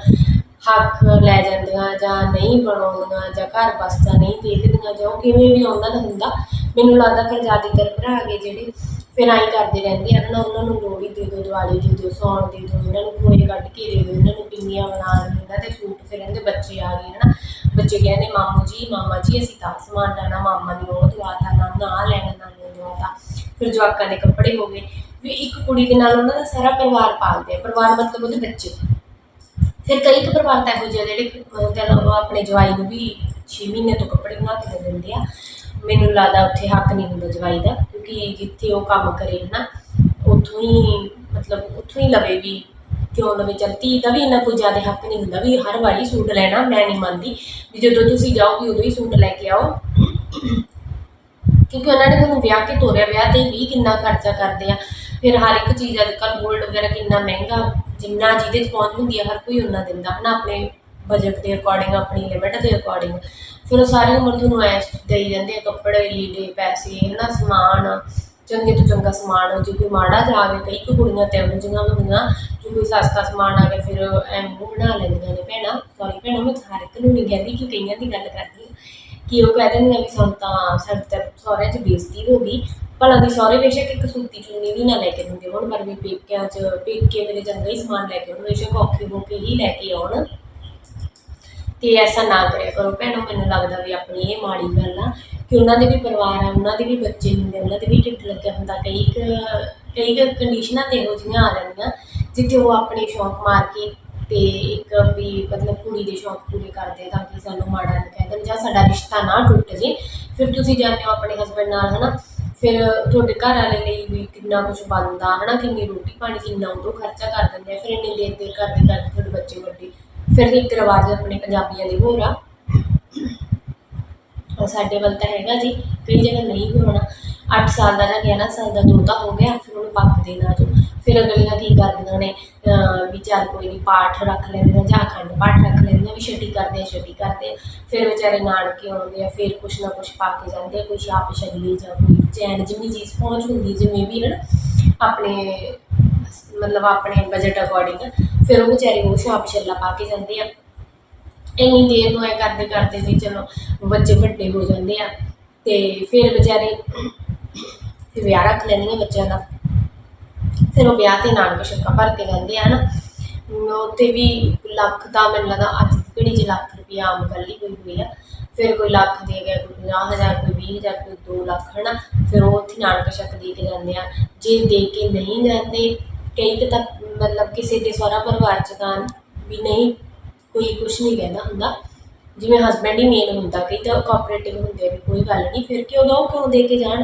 ਹੱਕ ਲੈ ਜਾਂਦੀਆਂ ਜਾਂ ਨਹੀਂ ਬਣਾਉਂਦੀਆਂ ਜਾਂ ਘਰ ਬਸਦਾ ਨਹੀਂ ਦੇਖਦੀਆਂ ਜਾਂ ਉਹ ਕਿਵੇਂ ਵੀ ਉਹਨਾਂ ਦਾ ਹੁੰਦਾ, ਮੈਨੂੰ ਲੱਗਦਾ ਪਰ ਜ਼ਿਆਦਾਤਰ ਭਰਾ ਹੈਗੇ ਜਿਹੜੇ ਫਿਰ ਆਈ ਕਰਦੇ ਰਹਿੰਦੇ ਆ ਨਾ ਉਹਨਾਂ ਨੂੰ ਲੋਹੜੀ ਦੇ ਦਿਓ, ਦੀਵਾਲੀ ਦੇ ਦਿਓ, ਸੌਣ ਦੇ ਦਿਓ ਇਹਨਾਂ ਨੂੰ ਕੋਏ ਕੱਢ ਕੇ ਦੇ ਦਿਓ ਇਹਨਾਂ ਨੂੰ ਪਿੰਨੀਆਂ ਬਣਾ ਦਿੰਦਾ ਤੇ ਸੂਟ ਫਿਰ ਇਹਦੇ ਬੱਚੇ ਆ ਗਏ, ਹਨਾ। ਬੱਚੇ ਕਹਿੰਦੇ, ਮਾਮੂ ਜੀ, ਮਾਮਾ ਜੀ, ਅਸੀਂ ਤਾਂ ਸਮਾਨ ਲੈਣਾ, ਮਾਮਾ ਨੇ ਉਹ ਦਵਾਤਾ ਨਾ ਨਾ ਲੈਣਾ, ਨਾ ਨੇ ਦਵਾਤਾ ਫਿਰ ਜਵਾਕਾਂ ਦੇ ਕੱਪੜੇ ਹੋ ਗਏ। ਵੀ ਇੱਕ ਕੁੜੀ ਦੇ ਨਾਲ ਉਹਨਾਂ ਦਾ ਸਾਰਾ ਪਰਿਵਾਰ ਪਾਲਦੇ ਆ, ਪਰਿਵਾਰ ਮਤਲਬ ਉਹਦੇ ਬੱਚੇ। ਫਿਰ ਕਈ ਕੁ ਪਰਿਵਾਰ ਤਾਂ ਇਹੋ ਜਿਹੇ ਜਿਹੜੇ ਆਪਣੇ ਜਵਾਈ ਨੂੰ ਵੀ 6 ਮਹੀਨੇ ਤੋਂ ਕੱਪੜੇ ਬਣਾ ਕੇ ਦੇ ਦਿੰਦੇ ਆ। ਮੈਨੂੰ ਲੱਗਦਾ ਉੱਥੇ ਹੱਕ ਨਹੀਂ ਹੁੰਦਾ ਜਵਾਈ ਦਾ, ਕਿਉਂਕਿ ਜਿੱਥੇ ਉਹ ਕੰਮ ਕਰੇ ਨਾ ਉੱਥੋਂ ਹੀ, ਮਤਲਬ ਉੱਥੋਂ ਹੀ ਲਵੇ ਵੀ, ਕਿਉਂ ਲਵੇ, ਚੱਲ ਧੀ ਦਾ ਵੀ ਇੰਨਾ ਕੋਈ ਜ਼ਿਆਦਾ ਹੱਕ ਨਹੀਂ ਹੁੰਦਾ ਵੀ ਹਰ ਵਾਰੀ ਸੂਟ ਲੈਣਾ, ਮੈਂ ਨਹੀਂ ਮੰਨਦੀ, ਵੀ ਜਦੋਂ ਤੁਸੀਂ ਜਾਓਗੇ ਉਦੋਂ ਹੀ ਸੂਟ ਲੈ ਕੇ ਆਓ। ਕਿਉਂਕਿ ਉਹਨਾਂ ਨੇ ਤੁਹਾਨੂੰ ਵਿਆਹ ਕੇ ਤੋਰਿਆ, ਵਿਆਹ ਤੇ ਵੀ ਕਿੰਨਾ ਖਰਚਾ ਕਰਦੇ ਆ। ਫਿਰ ਹਰ ਇੱਕ ਚੀਜ਼ ਅੱਜ ਕੱਲ੍ਹ ਗੋਲਡ ਵਗੈਰਾ ਕਿੰਨਾ ਮਹਿੰਗਾ, ਜਿੰਨਾ ਜਿਹਦੇ 'ਚ ਪਹੁੰਚ ਹੁੰਦੀ ਆ, ਹਰ ਕੋਈ ਉਹਨਾਂ ਦਿੰਦਾ, ਹਨਾ, ਆਪਣੇ ਬਜਟ ਦੇ ਅਕੋਰਡਿੰਗ ਆਪਣੀ ਲਿਮਿਟ ਦੇ ਅਕੋਰਡਿੰਗ ਫਿਰ ਉਹ ਸਾਰੀ ਉਮਰ ਤੁਹਾਨੂੰ ਐਸ ਦੇਈ ਜਾਂਦੇ ਆ, ਕੱਪੜੇ, ਲੀੜੇ, ਪੈਸੇ, ਹਨਾ, ਸਮਾਨ, ਚੰਗੇ ਤੋਂ ਚੰਗਾ ਸਮਾਨ, ਜੇ ਕੋਈ ਮਾੜਾ ਜਾਵੇ ਕਈ ਕੁ ਕੁੜੀਆਂ ਤੇ ਇਹੋ ਜਿਹੀਆਂ ਹੁੰਦੀਆਂ, ਜੋ ਕੋਈ ਸਸਤਾ ਸਮਾਨ ਆ ਗਿਆ, ਫਿਰ ਐ ਮੂੰਹ ਬਣਾ ਲੈਂਦੀਆਂ ਨੇ। ਭੈਣਾਂ ਸੌਰੀ ਭੈਣਾਂ, ਮੈਂ ਹਰ ਇੱਕ ਨੂੰ ਨਹੀਂ ਕਹਿੰਦੀ ਕਿ ਕਈਆਂ ਦੀ ਗੱਲ ਕਰਦੀ ਹਾਂ ਕਿ ਉਹ ਕਹਿ ਦਿੰਦੀਆਂ ਵੀ ਸਾਨੂੰ ਤਾਂ ਸਾਡੇ ਤਾਂ ਸਹੁਰਿਆਂ 'ਚ ਬੇਇੱਜ਼ਤੀ ਹੋ ਗਈ। ਭਲਾ ਦੀ ਸਹੁਰੇ ਬੇਸ਼ੱਕ ਇੱਕ ਸੂਤੀ ਚੁੰਨੀ ਵੀ ਨਾ ਲੈ ਕੇ ਦਿੰਦੇ ਹੁਣ, ਪਰ ਵੀ ਪੇਕਿਆਂ 'ਚ, ਪੇਕੇ ਮੇਰੇ ਚੰਗਾ ਹੀ ਸਮਾਨ ਲੈ ਕੇ ਆਉਣ, ਬੇਸ਼ੱਕ ਔਖੇ ਹੋ ਕੇ ਹੀ ਲੈ ਕੇ ਆਉਣ। ਤੇ ਐਸਾ ਨਾ ਕਰਿਆ ਕਰੋ। ਭੈਣੋ, ਮੈਨੂੰ ਲੱਗਦਾ ਵੀ ਆਪਣੀ ਇਹ ਮਾੜੀ ਗੱਲ ਆ ਕਿ ਉਹਨਾਂ ਦੇ ਵੀ ਪਰਿਵਾਰ ਆ, ਉਹਨਾਂ ਦੇ ਵੀ ਬੱਚੇ ਹੁੰਦੇ ਉਹਨਾਂ ਦੇ ਵੀ ਢਿੱਡ ਲੱਗਿਆ ਹੁੰਦਾ। ਕਈ ਕਈ ਕੰਡੀਸ਼ਨਾਂ ਤੇ ਇਹੋ ਜਿਹੀਆਂ ਆ ਜਾਂਦੀਆਂ, ਜਿੱਥੇ ਉਹ ਆਪਣੇ ਸ਼ੌਂਕ ਮਾਰ ਕੇ ਤੇ ਇੱਕ ਵੀ ਮਤਲਬ ਕੁੜੀ ਦੇ ਸ਼ੌਂਕ ਪੂਰੇ ਕਰਦੇ ਤਾਂ ਕਿ ਸਾਨੂੰ ਮਾੜਾ ਨਾ ਕਹਿ ਦੇਣ ਜਾਂ ਸਾਡਾ ਰਿਸ਼ਤਾ ਨਾ ਟੁੱਟ ਜੇ। ਫਿਰ ਤੁਸੀਂ ਜਾਂਦੇ ਹੋ ਆਪਣੇ ਹਸਬੰਡ ਨਾਲ, ਹਨਾ? ਫਿਰ ਤੁਹਾਡੇ ਘਰ ਵਾਲੇ ਲਈ ਵੀ ਕਿੰਨਾ ਕੁਝ ਬਣਦਾ, ਹਨਾ? ਕਿੰਨੀ ਰੋਟੀ ਪਾਣੀ, ਕਿੰਨਾ ਉਦੋਂ ਖਰਚਾ ਕਰ ਦਿੰਦੇ ਆ। ਫਿਰ ਇੰਨੀ ਦੇਰ ਦੇਰ ਕਰਦੇ ਕਰਦੇ ਤੁਹਾਡੇ ਬੱਚੇ ਵੱਡੇ ਫਿਰ ਇੱਕ ਰਿਵਾਜ ਆਪਣੇ ਪੰਜਾਬੀਆਂ ਦੇ ਹੋਰ ਆ। ਔਰ ਸਾਡੇ ਵੱਲ ਤਾਂ ਹੈਗਾ ਜੀ ਕਈ ਜਗ੍ਹਾ ਨਹੀਂ ਵੀ ਹੋਣਾ 8 ਸਾਲ ਦਾ ਜਾਂ 11 ਸਾਲ ਦਾ ਦੋਤਾ ਹੋ ਗਿਆ, ਫਿਰ ਉਹਨੂੰ ਪੱਕ ਦੇਣਾ ਜੋ। ਫਿਰ ਅਗਲੀਆਂ ਕੀ ਕਰਦੀਆਂ ਨੇ, ਅਹ ਵੀ ਚੱਲ ਕੋਈ ਨਹੀਂ ਪਾਠ ਰੱਖ ਲੈਂਦੀਆਂ ਜਾਂ ਅਖੰਡ ਪਾਠ ਰੱਖ ਲੈਂਦੀਆਂ ਵੀ ਛੱਡੀ ਕਰਦੇ ਆ ਛੱਡੀ ਕਰਦੇ ਆ। ਫਿਰ ਵਿਚਾਰੇ ਨਾਨਕੇ ਆਉਂਦੇ ਆ, ਫਿਰ ਕੁਛ ਨਾ ਕੁਛ ਪਾ ਕੇ ਜਾਂਦੇ ਆ, ਕੋਈ ਛਾਪ ਛੱਲੀ ਜਾਂ ਕੋਈ ਚੈਨ, ਜਿੰਨੀ ਚੀਜ਼ ਪਹੁੰਚ ਹੁੰਦੀ, ਜਿਵੇਂ ਵੀ, ਹਨ, ਆਪਣੇ ਮਤਲਬ ਆਪਣੇ ਬਜਟ ਅਕੋਰਡਿੰਗ ਫਿਰ ਉਹ ਵਿਚਾਰੇ ਉਹ ਛਾਪ ਛੱਲਾ ਪਾ ਕੇ ਜਾਂਦੇ ਆ। ਇੰਨੀ ਦੇਰ ਨੂੰ ਐ ਕਰਦੇ ਕਰਦੇ ਵੀ ਚਲੋ ਬੱਚੇ ਵੱਡੇ ਹੋ ਜਾਂਦੇ ਆ, ਤੇ ਫਿਰ ਵਿਚਾਰੇ ਫਿਰ ਵਿਆਹ ਰੱਖ ਲੈਂਦੀਆਂ ਬੱਚਿਆਂ ਦਾ। ਫਿਰ ਉਹ ਵਿਆਹ ਤੇ ਨਾਨਕ ਛੱਕਾ ਭਰ ਕੇ ਜਾਂਦੇ ਆ ਨਾ ਉੱਤੇ ਵੀ ਲੱਖ ਦਾ ਮੈਨੂੰ ਲੱਗਦਾ ਅੱਜ ਦੀ ਘੜੀ 'ਚ ਲੱਖ ਰੁਪਈਆ ਆਮ ਗੱਲ ਹੀ ਹੋਈ ਹੋਈ ਆ। ਫਿਰ ਕੋਈ ਲੱਖ ਦੇ ਗਿਆ, ਕੋਈ ਪੰਜਾਹ ਹਜ਼ਾਰ, ਕੋਈ ਵੀਹ ਹਜ਼ਾਰ, ਕੋਈ ਦੋ ਲੱਖ, ਹਨਾ। ਫਿਰ ਉਹ ਉੱਥੇ ਨਾਨਕ ਸ਼ੱਕ ਦੇ ਕੇ ਜਾਂਦੇ ਆ। ਜੇ ਦੇ ਕੇ ਨਹੀਂ ਜਾਂਦੇ ਕਈ ਕੁ ਤਾਂ ਮਤਲਬ ਕਿਸੇ ਦੇ ਸਹੁਰਾ ਪਰਿਵਾਰ 'ਚ ਤਾਂ ਵੀ ਨਹੀਂ, ਕੋਈ ਕੁਛ ਨਹੀਂ ਕਹਿੰਦਾ ਹੁੰਦਾ। ਜਿਵੇਂ ਹਸਬੈਂਡ ਹੀ ਮੇਨ ਹੁੰਦਾ, ਕਈ ਤਾਂ ਕੋਆਪਰੇਟਿਵ ਹੁੰਦੇ ਆ ਵੀ ਕੋਈ ਗੱਲ ਨਹੀਂ, ਫਿਰ ਕਿਉਂ ਦੋ ਕਿਉਂ ਦੇ ਕੇ ਜਾਣ?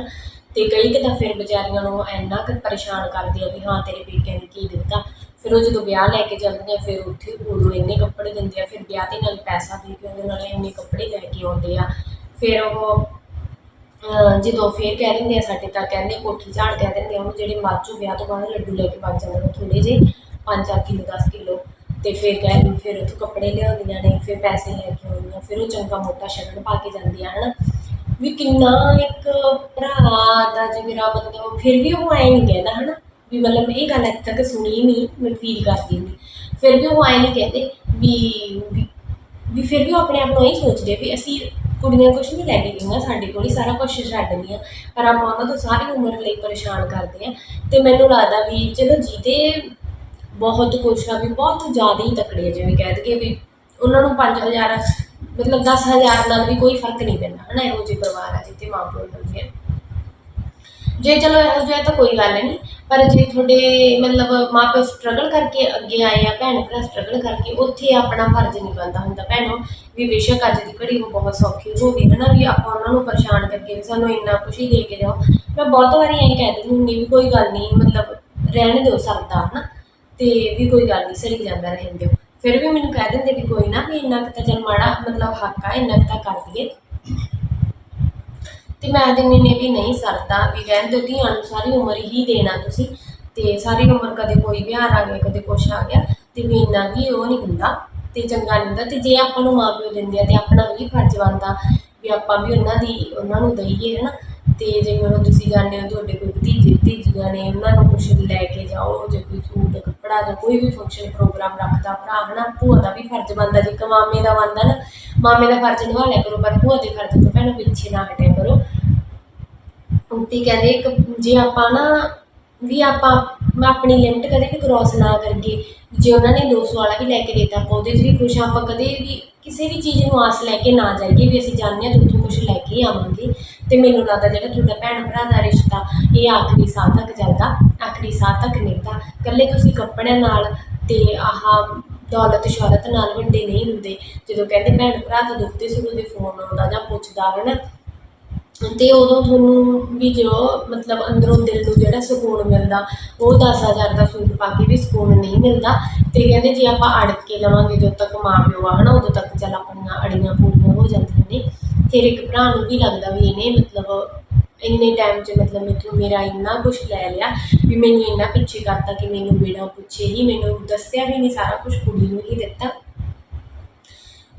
ਤੇ ਕਈ ਕਿ ਤਾਂ ਫਿਰ ਵਿਚਾਰੀਆਂ ਨੂੰ ਇੰਨਾ ਕੁ ਪਰੇਸ਼ਾਨ ਕਰਦੇ ਆ ਵੀ ਹਾਂ, ਤੇਰੇ ਪੇਕਿਆਂ ਨੇ ਕੀ ਦਿੱਤਾ। ਫਿਰ ਉਹ ਜਦੋਂ ਵਿਆਹ ਲੈ ਕੇ ਜਾਂਦੇ ਆ, ਫਿਰ ਉੱਥੇ ਉਦੋਂ ਇੰਨੇ ਕੱਪੜੇ ਦਿੰਦੇ ਆ, ਫਿਰ ਵਿਆਹ ਦੇ ਨਾਲ ਪੈਸਾ ਦੇ ਕੇ ਉਹਦੇ ਨਾਲ ਇੰਨੇ ਕੱਪੜੇ ਲੈ ਕੇ ਆਉਂਦੇ ਆ। ਫਿਰ ਉਹ ਜਦੋਂ ਫੇਰ ਕਹਿ ਦਿੰਦੇ ਆ ਸਾਡੇ ਤਾਂ ਕਹਿੰਦੇ ਕੋਠੀ ਝਾੜ ਕਹਿ ਦਿੰਦੇ ਆ, ਉਹਨੂੰ ਜਿਹੜੇ ਬਾਅਦ ਵਿਆਹ ਤੋਂ ਬਾਅਦ ਲੱਡੂ ਲੈ ਕੇ ਵਗ ਜਾਂਦੇ ਨੇ ਥੋੜ੍ਹੇ ਜਿਹੇ, ਪੰਜ ਚਾਰ ਕਿਲੋ, ਦਸ ਕਿਲੋ। ਤੇ ਫਿਰ ਕਹਿ ਫਿਰ ਉੱਥੋਂ ਕੱਪੜੇ ਲਿਆਉਂਦੀਆਂ ਨੇ, ਫਿਰ ਪੈਸੇ ਲੈ ਕੇ ਆਉਂਦੀਆਂ, ਫਿਰ ਉਹ ਚੰਗਾ ਮੋਟਾ ਸ਼ਗਨ ਪਾ ਕੇ ਜਾਂਦੀਆਂ, ਹਨ। ਵੀ ਕਿੰਨਾ ਇੱਕ ਭਰਾ ਦਾ ਜਿਹੜਾ ਮਤਲਬ ਫਿਰ ਵੀ ਉਹ ਐਂ ਨਹੀਂ ਕਹਿੰਦਾ, ਹਨਾ। ਵੀ ਮਤਲਬ ਇਹ ਗੱਲ ਅੱਜ ਤੱਕ ਸੁਣੀ ਨਹੀਂ, ਮੈਂ ਫੀਲ ਕਰਦੀ ਹੁੰਦੀ ਫਿਰ ਵੀ ਉਹ ਐਂ ਨਹੀਂ ਕਹਿੰਦੇ ਵੀ ਵੀ ਵੀ ਫਿਰ ਵੀ ਉਹ ਆਪਣੇ ਆਪ ਨੂੰ ਇਹ ਸੋਚਦੇ ਵੀ ਅਸੀਂ ਕੁੜੀਆਂ ਕੁਛ ਨਹੀਂ ਲੈ ਕੇ ਗਈਆਂ, ਸਾਡੇ ਕੋਲ ਹੀ ਸਾਰਾ ਕੁਝ ਛੱਡ ਗਈਆਂ। ਪਰ ਆਪਾਂ ਉਹਨਾਂ ਤੋਂ ਸਾਰੀ ਉਮਰ ਲਈ ਪਰੇਸ਼ਾਨ ਕਰਦੇ ਆ ਤੇ ਮੈਨੂੰ ਲੱਗਦਾ ਵੀ ਚਲੋ ਜੀਤੇ ਬਹੁਤ ਕੁਛ ਆ, ਵੀ ਬਹੁਤ ਜ਼ਿਆਦਾ ਹੀ ਤਕੜੇ ਆ, ਜਿਵੇਂ ਕਹਿ ਦਈਏ ਵੀ ਉਹਨਾਂ ਨੂੰ 5000 ਮਤਲਬ 10000 ਨਾਲ ਵੀ ਕੋਈ ਫ਼ਰਕ ਨਹੀਂ ਪੈਂਦਾ, ਹਨਾ, ਇਹੋ ਜਿਹੇ ਪਰਿਵਾਰ ਆ ਜਿੱਥੇ ਮਾਂ ਪਿਓ ਹੁੰਦੇ ਆ। ਜੇ ਚਲੋ ਇਹੋ ਜਿਹਾ ਤਾਂ ਕੋਈ ਗੱਲ ਨਹੀਂ, ਪਰ ਜੇ ਤੁਹਾਡੇ ਮਤਲਬ ਮਾਪੇ ਸਟਰਗਲ ਕਰਕੇ ਅੱਗੇ ਆਏ ਆ, ਭੈਣ ਭਰਾ ਸਟਰਗਲ ਕਰਕੇ, ਉੱਥੇ ਆਪਣਾ ਫਰਜ਼ ਨਹੀਂ ਬਣਦਾ ਹੁੰਦਾ, ਭੈਣੋ। ਵੀ ਬੇਸ਼ੱਕ ਅੱਜ ਦੀ ਘੜੀ ਉਹ ਬਹੁਤ ਸੌਖੀ ਹੋ ਗਈ, ਹਨਾ? ਵੀ ਆਪਾਂ ਉਹਨਾਂ ਨੂੰ ਪਰੇਸ਼ਾਨ ਕਰਕੇ ਵੀ ਸਾਨੂੰ ਇੰਨਾ ਕੁਛ ਹੀ ਦੇ ਕੇ ਜਾਓ ਮੈਂ ਬਹੁਤ ਵਾਰੀ ਐਂ ਕਹਿ ਦਿੰਦੀ ਹੁੰਦੀ ਵੀ ਕੋਈ ਗੱਲ ਨਹੀਂ, ਮਤਲਬ ਰਹਿਣ ਦਿਓ ਸਰਦਾ ਹਨਾ? ਤੇ ਵੀ ਕੋਈ ਗੱਲ ਨਹੀਂ, ਸਹੀ ਜਾਂਦਾ ਰਹਿਣ ਦਿਓ। ਫਿਰ ਵੀ ਮੈਨੂੰ ਕਹਿ ਦਿੰਦੇ ਵੀ ਕੋਈ ਨਾ, ਵੀ ਇੰਨਾ ਕੁ ਤਾਂ ਚੱਲ ਮਾੜਾ, ਮਤਲਬ ਹੱਕ ਆ, ਇੰਨਾ ਕੁ ਤਾਂ ਕਰ ਦਈਏ ਤੇ ਮੈਂ ਦਿੰਦੀ ਨੇ ਵੀ ਨਹੀਂ ਸਰਦਾ, ਵੀ ਰਹਿਣ ਦਿਓ, ਧੀਆਂ ਨੂੰ ਸਾਰੀ ਉਮਰ ਹੀ ਦੇਣਾ ਤੁਸੀਂ। ਤੇ ਸਾਰੀ ਉਮਰ ਕਦੇ ਕੋਈ ਵਿਆਹ ਆ ਗਿਆ, ਕਦੇ ਕੁਛ ਆ ਗਿਆ, ਤੇ ਵੀ ਇੰਨਾ ਵੀ ਉਹ ਨਹੀਂ ਹੁੰਦਾ। ਤੇ ਚੰਗਾ ਨਹੀਂ ਹੁੰਦਾ ਤੇ ਜੇ ਆਪਾਂ ਨੂੰ ਮਾਂ ਪਿਓ ਦਿੰਦੇ ਆ ਤੇ ਆਪਣਾ ਵੀ ਫਰਜ਼ ਬਣਦਾ ਵੀ ਆਪਾਂ ਵੀ ਉਹਨਾਂ ਦੀ, ਉਹਨਾਂ ਨੂੰ ਦਈਏ, ਹਨਾ? ਤੇ ਜਿਵੇਂ ਹੁਣ ਤੁਸੀਂ ਜਾਣਦੇ ਹੋ, ਤੁਹਾਡੇ ਕੋਈ ਭਤੀਜੇ, ਭਤੀਜੀਆਂ ਨੇ ਉਹਨਾਂ ਨੂੰ ਕੁਛ ਲੈ ਕੇ ਜਾਓ, ਜੇ ਕੋਈ ਸੂਟ, ਕੱਪੜਾ ਜਾਂ ਕੋਈ ਵੀ ਫੰਕਸ਼ਨ ਪ੍ਰੋਗਰਾਮ ਰੱਖਦਾ ਭਰਾ, ਹਨਾ? ਭੂਆ ਦਾ ਵੀ ਫਰਜ਼ ਬਣਦਾ, ਜੇ ਮਾਮੇ ਦਾ ਬਣਦਾ ਨਾ, ਮਾਮੇ ਦਾ ਫਰਜ਼ ਨਿਭਾ ਲਿਆ ਕਰੋ, ਪਰ ਭੂਆ ਦੇ ਫਰਜ਼ ਤੋਂ ਭੈਣੋ ਪਿੱਛੇ ਨਾ ਹਟਿਆ ਕਰੋ। ਤੇ ਕਹਿੰਦੇ ਇੱਕ ਜੇ ਆਪਾਂ ਨਾ, ਵੀ ਆਪਾਂ ਆਪਣੀ ਲਿਮਟ ਕਦੇ ਵੀ ਕ੍ਰਾਸ ਨਾ ਕਰਕੇ ਜੇ ਉਹਨਾਂ ਨੇ 200 ਵਾਲਾ ਵੀ ਲੈ ਕੇ ਦਿੱਤਾ, ਆਪਾਂ ਉਹਦੇ 'ਚ ਵੀ ਖੁਸ਼ ਹਾਂ, ਆਪਾਂ ਕਦੇ ਵੀ ਕਿਸੇ ਵੀ ਚੀਜ਼ ਨੂੰ ਆਸ ਲੈ ਕੇ ਨਾ ਜਾਈਏ ਵੀ ਅਸੀਂ ਜਾਂਦੇ ਹਾਂ ਤਾਂ ਉੱਥੋਂ ਕੁਝ ਲੈ ਕੇ ਆਵਾਂਗੇ। ਅਤੇ ਮੈਨੂੰ ਲੱਗਦਾ ਜਿਹੜਾ ਤੁਹਾਡਾ ਭੈਣ ਭਰਾ ਦਾ ਰਿਸ਼ਤਾ, ਇਹ ਆਖਰੀ ਸਾਹ ਤੱਕ ਚੱਲਦਾ, ਆਖਰੀ ਸਾਹ ਤੱਕ ਨਿਭਦਾ ਇਕੱਲੇ ਤੁਸੀਂ ਕੱਪੜਿਆਂ ਨਾਲ ਤੇ ਆਹ ਦੌਲਤ, ਸ਼ੌਹਰਤ ਨਾਲ ਵੱਡੇ ਨਹੀਂ ਹੁੰਦੇ। ਜਦੋਂ ਕਹਿੰਦੇ ਭੈਣ ਭਰਾ ਦਾ ਦੁੱਖ ਦੁੱਖਦੇ ਸੁੱਖ ਦੇ ਫੋਨ ਆਉਂਦਾ ਜਾਂ ਪੁੱਛਦਾ ਹੈ ਨਾ ਤੇ ਉਦੋਂ ਤੁਹਾਨੂੰ ਵੀ ਜੋ ਮਤਲਬ ਅੰਦਰੋਂ ਦਿਲ ਨੂੰ ਜਿਹੜਾ ਸਕੂਨ ਮਿਲਦਾ, ਉਹ 10000 ਦਾ ਸੂਟ ਪਾ ਕੇ ਵੀ ਸਕੂਨ ਨਹੀਂ ਮਿਲਦਾ। ਤੇ ਕਹਿੰਦੇ ਜੇ ਆਪਾਂ ਅੜ ਕੇ ਲਵਾਂਗੇ ਜਦੋਂ ਤੱਕ ਮਾਂ ਪਿਓ ਆ, ਹਨਾ, ਉਦੋਂ ਤੱਕ ਚੱਲ ਆਪਣੀਆਂ ਅੜੀਆਂ ਪੂਰੀਆਂ ਹੋ ਜਾਂਦੀਆਂ ਨੇ। ਫਿਰ ਇੱਕ ਭਰਾ ਨੂੰ ਵੀ ਲੱਗਦਾ ਵੀ ਇਹਨੇ ਮਤਲਬ ਇੰਨੇ ਟਾਈਮ 'ਚ ਮਤਲਬ ਮੈਥੋਂ ਮੇਰਾ ਇੰਨਾ ਕੁਝ ਲੈ ਲਿਆ ਵੀ ਮੈਨੂੰ ਇੰਨਾ ਪਿੱਛੇ ਕਰਤਾ ਕਿ ਮੈਨੂੰ ਬਿਨਾਂ ਪੁੱਛੇ ਹੀ ਮੈਨੂੰ ਦੱਸਿਆ ਵੀ ਨਹੀਂ ਸਾਰਾ ਕੁਝ ਕੁੜੀ ਨੂੰ ਹੀ ਦਿੱਤਾ।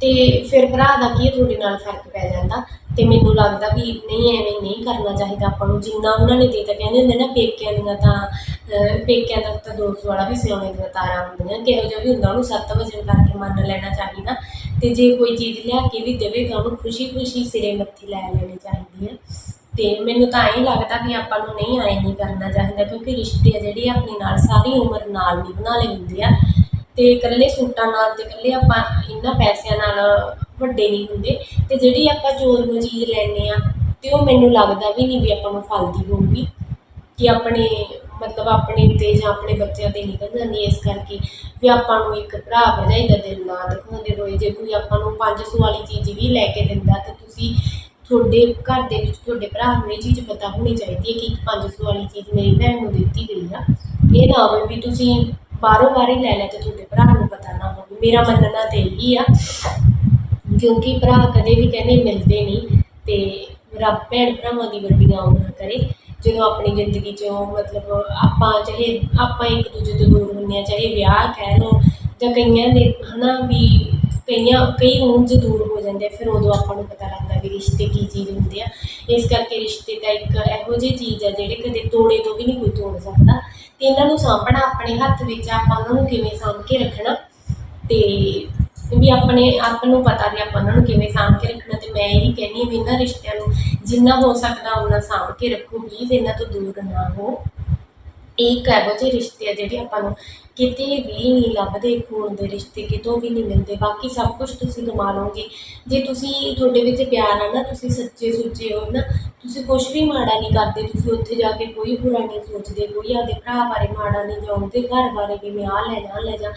ਤੇ ਫਿਰ ਭਰਾ ਦਾ ਕੀ ਹੈ, ਤੁਹਾਡੇ ਨਾਲ ਫ਼ਰਕ ਪੈ ਜਾਂਦਾ। ਤੇ ਮੈਨੂੰ ਲੱਗਦਾ ਵੀ ਨਹੀਂ ਐਵੇਂ ਨਹੀਂ ਕਰਨਾ ਚਾਹੀਦਾ ਆਪਾਂ ਨੂੰ। ਜਿੰਨਾ ਉਹਨਾਂ ਨੇ ਦੇ ਤਾਂ ਕਹਿੰਦੇ ਹੁੰਦੇ ਨਾ ਪੇਕਿਆਂ ਦੀਆਂ ਤਾਂ ਅਹ, ਪੇਕਿਆਂ ਦਾ ਤਾਂ ਦੋਸਤ ਵਾਲਾ ਵੀ ਸਿਉਣੇ ਦੀਆਂ ਤਾਰਾਂ ਹੁੰਦੀਆਂ। ਕਿਹੋ ਜਿਹਾ ਵੀ ਹੁੰਦਾ ਉਹਨੂੰ ਸੱਤ ਵਜਨ ਕਰਕੇ ਮੰਨ ਲੈਣਾ ਚਾਹੀਦਾ। ਤੇ ਜੇ ਕੋਈ ਚੀਜ਼ ਲਿਆ ਕੇ ਵੀ ਦੇਵੇ ਤਾਂ ਉਹਨੂੰ ਖੁਸ਼ੀ ਖੁਸ਼ੀ ਸਿਰੇ ਮੱਥੇ ਲੈ ਲੈਣੀ ਚਾਹੀਦੀ ਹੈ ਤੇ ਮੈਨੂੰ ਤਾਂ ਇਹ ਲੱਗਦਾ ਵੀ ਆਪਾਂ ਨੂੰ ਨਹੀਂ ਆਏ ਨਹੀਂ ਕਰਨਾ ਚਾਹੀਦਾ ਕਿਉਂਕਿ ਰਿਸ਼ਤੇ ਆ ਜਿਹੜੇ ਆਪਣੇ ਨਾਲ ਸਾਰੀ ਉਮਰ ਨਾਲ ਨਹੀਂ ਬਣਾ ਲਏ ਹੁੰਦੇ ਆ। ਤੇ ਇਕੱਲੇ ਸੂਟਾਂ ਨਾਲ ਤੇ ਇਕੱਲੇ ਆਪਾਂ ਇਹਨਾਂ ਪੈਸਿਆਂ ਨਾਲ ਵੱਡੇ ਨਹੀਂ ਹੁੰਦੇ। ਤੇ ਜਿਹੜੀ ਆਪਾਂ ਜ਼ੋਰ ਨੂੰ ਚੀਜ਼ ਲੈਂਦੇ ਆ ਤੇ ਉਹ ਮੈਨੂੰ ਲੱਗਦਾ ਵੀ ਨਹੀਂ ਵੀ ਆਪਾਂ ਨੂੰ ਫਲਦੀ ਹੋਊਗੀ ਕਿ ਆਪਣੇ ਮਤਲਬ ਆਪਣੇ ਤੇ ਜਾਂ ਆਪਣੇ ਬੱਚਿਆਂ ਤੇ ਨਿਕਲ ਜਾਂਦੀ ਹੈ ਇਸ ਕਰਕੇ ਵੀ ਆਪਾਂ ਨੂੰ ਇੱਕ ਭਰਾ ਭਰਜਾਈ ਦਾ ਦਿਲ ਨਾ ਦਿਖਾਉਂਦੇ ਹੋਏ। ਜੇ ਕੋਈ ਆਪਾਂ ਨੂੰ 500 ਵਾਲੀ ਚੀਜ਼ ਵੀ ਲੈ ਕੇ ਦਿੰਦਾ ਤੇ ਤੁਸੀਂ ਤੁਹਾਡੇ ਘਰ ਦੇ ਵਿੱਚ ਤੁਹਾਡੇ ਭਰਾ ਨੂੰ ਇਹ ਚੀਜ਼ ਪਤਾ ਹੋਣੀ ਚਾਹੀਦੀ ਹੈ ਕਿ ਇੱਕ 500 ਵਾਲੀ ਚੀਜ਼ ਮੇਰੀ ਭੈਣ ਨੂੰ ਦਿੱਤੀ ਗਈ ਆ। ਇਹ ਨਾ ਹੋਵੇ ਵੀ ਤੁਸੀਂ ਬਾਹਰੋਂ ਬਾਹਰ ਹੀ ਲੈ ਲਿਆ ਤੇ ਤੁਹਾਡੇ ਭਰਾ ਨੂੰ ਪਤਾ ਨਾ ਹੋਵੇ। ਮੇਰਾ ਮੰਨਣਾ ਤਾਂ ਇਹੀ ਆ, ਕਿਉਂਕਿ ਭਰਾ ਕਦੇ ਵੀ ਕਹਿੰਦੇ ਮਿਲਦੇ ਨਹੀਂ ਤੇ ਰੱਬ ਭੈਣ ਭਰਾਵਾਂ ਦੀ ਵੱਡੀਆਂ ਉਮਰਾਂ ਕਰੇ। ਜਦੋਂ ਆਪਣੀ ਜ਼ਿੰਦਗੀ 'ਚੋਂ ਮਤਲਬ ਆਪਾਂ ਚਾਹੇ ਆਪਾਂ ਇੱਕ ਦੂਜੇ ਤੋਂ ਦੂਰ ਹੁੰਦੇ ਆ ਚਾਹੇ ਵਿਆਹ, ਕਹਿ ਲਓ ਜਾਂ ਕਈਆਂ ਦੇ ਹਨਾ ਵੀ ਕਈਆਂ, ਕਈ ਉਂਝ ਦੂਰ ਹੋ ਜਾਂਦੇ ਆ, ਫਿਰ ਉਦੋਂ ਆਪਾਂ ਨੂੰ ਪਤਾ ਲੱਗਦਾ ਵੀ ਰਿਸ਼ਤੇ ਕੀ ਚੀਜ਼ ਹੁੰਦੇ ਆ। ਇਸ ਕਰਕੇ ਰਿਸ਼ਤੇ ਤਾਂ ਇੱਕ ਇਹੋ ਜਿਹੀ ਚੀਜ਼ ਆ, ਜਿਹੜੇ ਕਦੇ ਤੋੜੇ ਤੋਂ ਵੀ ਨਹੀਂ ਕੋਈ ਤੋੜ ਸਕਦਾ। ਤੇ ਇਹਨਾਂ ਨੂੰ ਸਾਂਭਣਾ ਆਪਣੇ ਹੱਥ ਵਿੱਚ, ਆਪਾਂ ਉਹਨਾਂ ਨੂੰ ਕਿਵੇਂ ਸਾਂਭ ਕੇ ਰੱਖਣਾ ਤੇ ਵੀ ਆਪਣੇ ਆਪ ਨੂੰ ਪਤਾ ਵੀ ਆਪਾਂ ਉਹਨਾਂ ਨੂੰ ਕਿਵੇਂ ਸਾਂਭ ਕੇ ਰੱਖਣਾ ਤੇ ਮੈਂ ਇਹੀ ਕਹਿੰਦੀ ਹਾਂ ਵੀ ਇਹਨਾਂ ਰਿਸ਼ਤਿਆਂ ਨੂੰ ਜਿੰਨਾ ਹੋ ਸਕਦਾ ਉਹਨਾਂ ਸਾਂਭ ਕੇ ਰੱਖੋ ਪਲੀਜ਼ ਇਹਨਾਂ ਤੋਂ ਦੂਰ ਨਾ ਹੋ। ਇੱਕ ਇਹੋ ਜਿਹੇ ਰਿਸ਼ਤੇ ਆ ਜਿਹੜੇ ਆਪਾਂ ਨੂੰ ਕਿਤੇ ਵੀ ਨਹੀਂ ਲੱਭਦੇ ਖੂਨ ਦੇ ਰਿਸ਼ਤੇ, ਕਿਤੋਂ ਵੀ ਨਹੀਂ ਮਿਲਦੇ। ਬਾਕੀ ਸਭ ਕੁਝ ਤੁਸੀਂ ਗਵਾ ਲਓਗੇ। ਜੇ ਤੁਸੀਂ ਤੁਹਾਡੇ ਵਿੱਚ ਪਿਆਰ ਆ ਨਾ, ਤੁਸੀਂ ਸੱਚੇ ਸੁੱਚੇ ਹੋ ਨਾ, ਤੁਸੀਂ ਕੁਝ ਵੀ ਮਾੜਾ ਨਹੀਂ ਕਰਦੇ, ਤੁਸੀਂ ਉੱਥੇ ਜਾ ਕੇ ਕੋਈ ਬੁਰਾ ਨਹੀਂ ਸੋਚਦੇ, ਕੋਈ ਆਪਦੇ ਭਰਾ ਬਾਰੇ ਮਾੜਾ ਨਹੀਂ ਜਾਂ ਉਹਦੇ ਘਰ ਬਾਰੇ ਵੀ ਮੈਂ ਆਹ ਲੈ ਜਾ ਲੈ ਜਾ।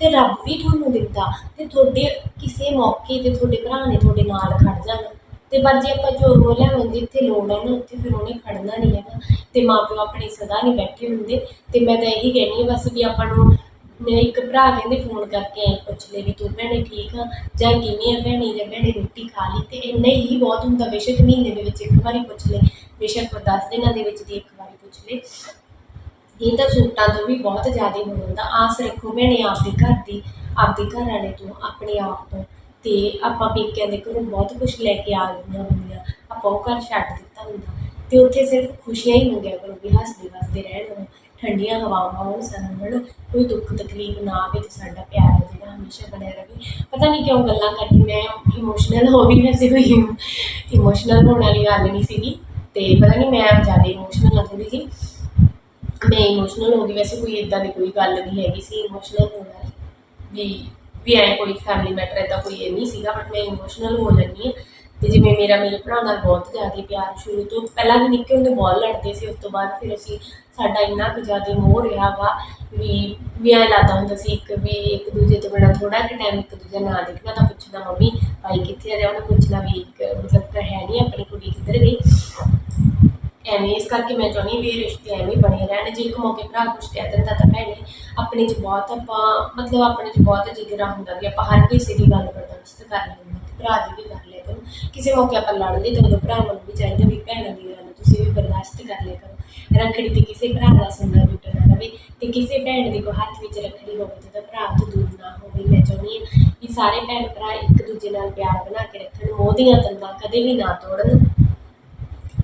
ਤੇ ਰੱਬ ਵੀ ਤੁਹਾਨੂੰ ਦਿੰਦਾ ਤੇ ਤੁਹਾਡੇ ਕਿਸੇ ਮੌਕੇ ਤੇ ਤੁਹਾਡੇ ਭਰਾ ਨੇ ਤੁਹਾਡੇ ਨਾਲ ਖੜ ਜਾਣਾ। ਤੇ ਪਰ ਜੇ ਆਪਾਂ ਜ਼ੋਰ ਬੋਲਿਆ ਹੋਵੇ ਜਿੱਥੇ ਲੋੜ ਹੈ ਨਾ, ਉੱਥੇ ਫਿਰ ਉਹਨੇ ਖੜਨਾ ਨਹੀਂ ਹੈਗਾ। ਤੇ ਮਾਂ ਪਿਓ ਆਪਣੇ ਸਦਾ ਨਹੀਂ ਬੈਠੇ ਹੁੰਦੇ। ਤੇ ਮੈਂ ਤਾਂ ਇਹੀ ਕਹਿੰਦੀ ਹਾਂ ਬਸ ਵੀ ਆਪਾਂ ਨੂੰ ਮੇਰੇ ਇੱਕ ਭਰਾ ਕਹਿੰਦੇ ਫੋਨ ਕਰਕੇ ਐਂ ਪੁੱਛ ਲੈ ਵੀ ਤੂੰ ਭੈਣੇ ਠੀਕ ਆ? ਜਾਂ ਕਿਵੇਂ ਆ ਭੈਣੀ, ਜਾਂ ਭੈਣੇ ਰੋਟੀ ਖਾ ਲਈ? ਤੇ ਇੰਨਾ ਹੀ ਬਹੁਤ ਹੁੰਦਾ, ਬੇਸ਼ੱਕ ਮਹੀਨੇ ਦੇ ਵਿੱਚ ਇੱਕ ਵਾਰੀ ਪੁੱਛ ਲੈ। ਬੇਸ਼ੱਕ 10 ਦਿਨਾਂ ਦੇ ਵਿੱਚ ਦੀ ਇੱਕ ਵਾਰੀ ਪੁੱਛ ਲੈ। ਇਹ ਤਾਂ ਸੂਟਾਂ ਤੋਂ ਵੀ ਬਹੁਤ ਜ਼ਿਆਦਾ ਹੋ ਜਾਂਦਾ। ਆਸ ਰੱਖੋ ਭੈਣੇ, ਆਪਦੇ ਘਰ ਦੀ, ਆਪਦੇ ਘਰ ਵਾਲੇ ਤੋਂ, ਆਪਣੇ ਆਪ ਤੋਂ। ਅਤੇ ਆਪਾਂ ਪੇਕਿਆਂ ਦੇ ਘਰੋਂ ਬਹੁਤ ਕੁਛ ਲੈ ਕੇ ਆ ਗਈਆਂ ਹੁੰਦੀਆਂ। ਆਪਾਂ ਉਹ ਘਰ ਛੱਡ ਦਿੱਤਾ ਹੁੰਦਾ। ਅਤੇ ਉੱਥੇ ਸਿਰਫ ਖੁਸ਼ੀਆਂ ਹੀ ਮੰਗਿਆ ਕਰੋ ਵੀ ਹੱਸਦੇ ਵਸਦੇ ਰਹਿਣ ਠੰਡੀਆਂ ਹਵਾਵਾਂ ਹੋਣ ਸਾਨੂੰ ਹਨਾ, ਕੋਈ ਦੁੱਖ ਤਕਲੀਫ ਨਾ ਆਵੇ ਤੇ ਸਾਡਾ ਪਿਆਰ ਹੈ ਜਿਹੜਾ ਹਮੇਸ਼ਾ ਬਣਿਆ ਰਹੇ। ਪਤਾ ਨਹੀਂ ਕਿਉਂ ਗੱਲਾਂ ਕਰਦੀ ਮੈਂ ਇਮੋਸ਼ਨਲ ਹੋ ਗਈ ਵੈਸੇ ਕੋਈ। ਇਮੋਸ਼ਨਲ ਹੋਣ ਵਾਲੀ ਗੱਲ ਨਹੀਂ ਸੀਗੀ। ਅਤੇ ਪਤਾ ਨਹੀਂ ਮੈਂ ਜ਼ਿਆਦਾ ਇਮੋਸ਼ਨਲ ਹਾਂ ਥੋੜ੍ਹੀ ਜਿਹੀ। ਮੈਂ ਇਮੋਸ਼ਨਲ ਹੋ ਗਈ। ਵੈਸੇ ਕੋਈ ਇਦਾਂ ਦੀ ਕੋਈ ਗੱਲ ਨਹੀਂ ਹੈਗੀ ਸੀ ਇਮੋਸ਼ਨਲ ਹੋਣ ਵਾਲੀ। ਵੀ ਵੀ ਐ ਕੋਈ ਫੈਮਿਲੀ ਮੈਟਰ ਇਦਾਂ ਕੋਈ ਇਹ ਨਹੀਂ ਸੀਗਾ ਬਟ ਮੈਂ ਇਮੋਸ਼ਨਲ ਹੋ ਜਾਂਦੀ ਹਾਂ ਤੇ ਜਿਵੇਂ ਮੇਰਾ ਮੇਰੇ ਭਰਾ ਨਾਲ ਬਹੁਤ ਜ਼ਿਆਦਾ ਪਿਆਰ ਸ਼ੁਰੂ ਤੋਂ ਪਹਿਲਾਂ ਵੀ ਨਿੱਕੇ ਹੁੰਦੇ ਬਹੁਤ ਲੜਦੇ ਸੀ, ਉਸ ਤੋਂ ਬਾਅਦ ਫਿਰ ਅਸੀਂ ਸਾਡਾ ਇੰਨਾ ਕੁ ਜ਼ਿਆਦਾ ਮੋਹ ਰਿਹਾ ਵਾ ਵੀ ਵੀ ਐਂ ਲੱਗਦਾ ਹੁੰਦਾ ਸੀ ਇੱਕ ਵੀ ਇੱਕ ਦੂਜੇ ਤੋਂ ਬਿਨਾਂ ਥੋੜਾ ਕੁ ਟਾਈਮ ਇੱਕ ਦੂਜੇ ਨਾਲ ਦੇਖਣਾ ਤਾਂ ਪੁੱਛਣਾ ਮੰਮੀ, ਭਾਈ ਕਿੱਥੇ ਆ? ਰਿਹਾ ਉਹਨੇ ਪੁੱਛਣਾ ਵੀ ਇੱਕ ਮਤਲਬ ਹੈ ਨਹੀਂ ਆਪਣੀ ਕੁੜੀ ਕਿੱਧਰ ਗਈ? ਐਵੇਂ ਇਸ ਕਰਕੇ ਮੈਂ ਚਾਹੁੰਦੀ ਵੀ ਇਹ ਰਿਸ਼ਤੇ ਐਵੇਂ ਹੀ ਬਣੇ ਰਹਿਣ। ਜੇ ਇੱਕ ਮੌਕੇ ਭਰਾ ਕੁਛ ਕਹਿ ਦਿੰਦਾ ਤਾਂ ਭੈਣੇ, ਆਪਣੇ 'ਚ ਬਹੁਤ ਆਪਾਂ, ਮਤਲਬ ਆਪਣੇ 'ਚ ਬਹੁਤ ਜਿਗਰਾ ਹੁੰਦਾ ਵੀ ਆਪਾਂ ਹਰ ਕਿਸੇ ਦੀ ਗੱਲ ਬਰਦਾਸ਼ਤ ਕਰ ਲੈਂਦੇ ਹਾਂ ਭਰਾ ਦੀ ਵੀ ਕਰ ਲਿਆ ਕਰੋ। ਕਿਸੇ ਮੌਕੇ ਆਪਾਂ ਲੜਦੇ ਤਾਂ ਉਦੋਂ ਭਰਾਵਾਂ ਨੂੰ ਵੀ ਚਾਹੀਦਾ ਵੀ ਭੈਣਾਂ ਦੀ ਗੱਲ ਤੁਸੀਂ ਵੀ ਬਰਦਾਸ਼ਤ ਕਰ ਲਿਆ ਕਰੋ। ਰੱਖੜੀ ਤੇ ਕਿਸੇ ਭਰਾ ਦਾ ਸੁਣਨਾ ਟੁੱਟਣਾ ਨਾ ਰਵੇ ਤੇ ਕਿਸੇ ਭੈਣ ਦੇ ਕੋ ਹੱਥ ਵਿੱਚ ਰੱਖੜੀ ਹੋਵੇ ਤੇ ਉਹਦਾ ਭਰਾ ਤੋਂ ਦੂਰ ਨਾ ਹੋਵੇ। ਮੈਂ ਚਾਹੁੰਦੀ ਹਾਂ ਕਿ ਸਾਰੇ ਭੈਣ ਭਰਾ ਇੱਕ ਦੂਜੇ ਨਾਲ ਪਿਆਰ ਬਣਾ ਕੇ ਰੱਖਣ, ਮੋਹ ਦੀਆਂ ਤੰਦਾਂ ਕਦੇ ਵੀ ਨਾ ਤੋੜਨ।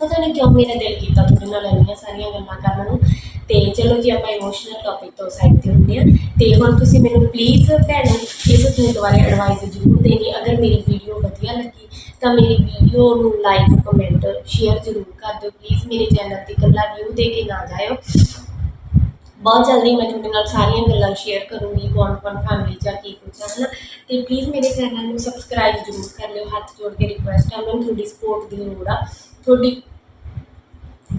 ਪਤਾ ਨਹੀਂ ਕਿਉਂ ਮੇਰਾ ਦਿਲ ਕੀਤਾ ਤੁਹਾਡੇ ਨਾਲ ਇੰਨੀਆਂ ਸਾਰੀਆਂ ਗੱਲਾਂ ਕਰਨ ਨੂੰ। ਤੇ ਚਲੋ ਜੀ, ਆਪਾਂ ਇਮੋਸ਼ਨਲ ਟੌਪਿਕ ਤੋਂ ਸਾਈਡ ਤੇ ਹੁੰਦੇ ਆ ਤੇ ਹੁਣ ਤੁਸੀਂ ਮੈਨੂੰ ਪਲੀਜ਼ ਭੈਣੋ ਇਸ ਸੂਟ ਬਾਰੇ ਐਡਵਾਈਸ ਜ਼ਰੂਰ ਦੇਣੀ। ਅਗਰ ਮੇਰੀ ਵੀਡੀਓ ਵਧੀਆ ਲੱਗੀ, ਤਾਂ ਮੇਰੀ ਵੀਡੀਓ ਨੂੰ ਲਾਈਕ ਕਮੈਂਟ ਸ਼ੇਅਰ ਜ਼ਰੂਰ ਕਰ ਦਿਓ। ਪਲੀਜ਼ ਮੇਰੇ ਚੈਨਲ ਤੇ ਇਕੱਲਾ ਵਿਊ ਦੇ ਕੇ ਨਾ ਜਾਇਓ। ਬਹੁਤ ਜਲਦੀ ਮੈਂ ਤੁਹਾਡੇ ਨਾਲ ਸਾਰੀਆਂ ਗੱਲਾਂ ਸ਼ੇਅਰ ਕਰੂੰਗੀ, ਕੌਣ ਕੌਣ ਫੈਮਿਲੀ ਜਾਂ ਕੀ ਕੁਛ ਹੈ ਨਾ ਤੇ ਪਲੀਜ਼ ਮੇਰੇ ਚੈਨਲ ਨੂੰ ਸਬਸਕ੍ਰਾਈਬ ਜ਼ਰੂਰ ਕਰ ਲਿਓ। ਹੱਥ ਜੋੜ ਕੇ ਰਿਕੁਐਸਟ ਹੈ ਮੈਨੂੰ ਤੁਹਾਡੀ ਸਪੋਰਟ ਦੀ ਲੋੜ ਆ। ਤੁਹਾਡੀ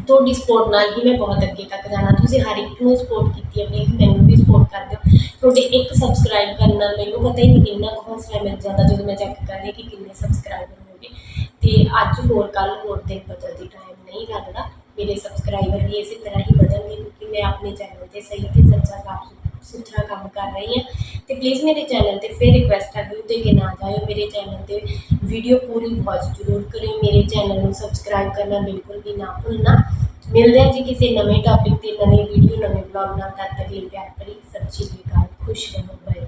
ਤੁਹਾਡੀ ਸਪੋਰਟ ਨਾਲ ਹੀ ਮੈਂ ਬਹੁਤ ਅੱਗੇ ਤੱਕ ਜਾਣਾ। ਤੁਸੀਂ ਹਰ ਇੱਕ ਨੂੰ ਸਪੋਰਟ ਕੀਤੀ ਹੈ ਪਲੀਜ਼ ਮੈਨੂੰ ਵੀ ਸਪੋਰਟ ਕਰ ਦਿਓ। ਤੁਹਾਡੇ ਇੱਕ ਸਬਸਕ੍ਰਾਈਬ ਕਰਨ ਨਾਲ ਮੈਨੂੰ ਪਤਾ ਹੀ ਨਹੀਂ ਕਿੰਨਾ ਕੁ ਹੌਸਲਾ ਮਿਲ ਜਾਂਦਾ ਜਦੋਂ ਮੈਂ ਚੈੱਕ ਕਰਦੀ ਕਿ ਕਿੰਨੇ ਸਬਸਕ੍ਰਾਈਬਰ ਹੋ ਗਏ ਤੇ ਅੱਜ ਹੋਰ ਕੱਲ ਹੋਰ ਦਿਨ ਬਦਲਦੀ ਟਾਈਮ ਨਹੀਂ ਲੱਗਦਾ। ਮੇਰੇ ਸਬਸਕ੍ਰਾਈਬਰ ਵੀ ਇਸੇ ਤਰ੍ਹਾਂ ਹੀ ਵਧਣਗੇ ਕਿਉਂਕਿ ਮੈਂ ਆਪਣੇ ਚੈਨਲ ਤੇ ਸਹੀ ਤੇ ਸੱਚਾ ਸਾਫ਼ ਸੁਥਰਾ ਕੰਮ ਕਰ ਰਹੀ ਹਾਂ। ਤੇ ਪਲੀਜ਼ ਮੇਰੇ ਚੈਨਲ ਤੇ ਫਿਰ ਰਿਕੁਐਸਟ ਹੈ ਵੀਡੀਓ ਦੇ ਕੇ ਨਾ ਜਾਇਓ। ਮੇਰੇ ਚੈਨਲ ਤੇ ਵੀਡੀਓ ਪੂਰੀ ਵਾਚ ਜ਼ਰੂਰ ਕਰਿਓ। ਮੇਰੇ ਚੈਨਲ ਨੂੰ ਸਬਸਕ੍ਰਾਈਬ ਕਰਨਾ ਬਿਲਕੁਲ ਵੀ ਨਾ ਭੁੱਲਣਾ। ਮਿਲਦੇ ਹਾਂ ਜੀ ਕਿਸੇ ਨਵੇਂ ਟਾਪਿਕ ਤੇ ਨਵੀਂ ਵੀਡੀਓ ਨਵੇਂ ਬਲੌਗ ਨਾਲ। ਤਦ ਤੱਕ ਲਈ ਪਿਆਰ ਭਰੀ ਸਤਿ ਸ਼੍ਰੀ ਅਕਾਲ। ਖੁਸ਼ ਰਹੋ। ਬਾਏ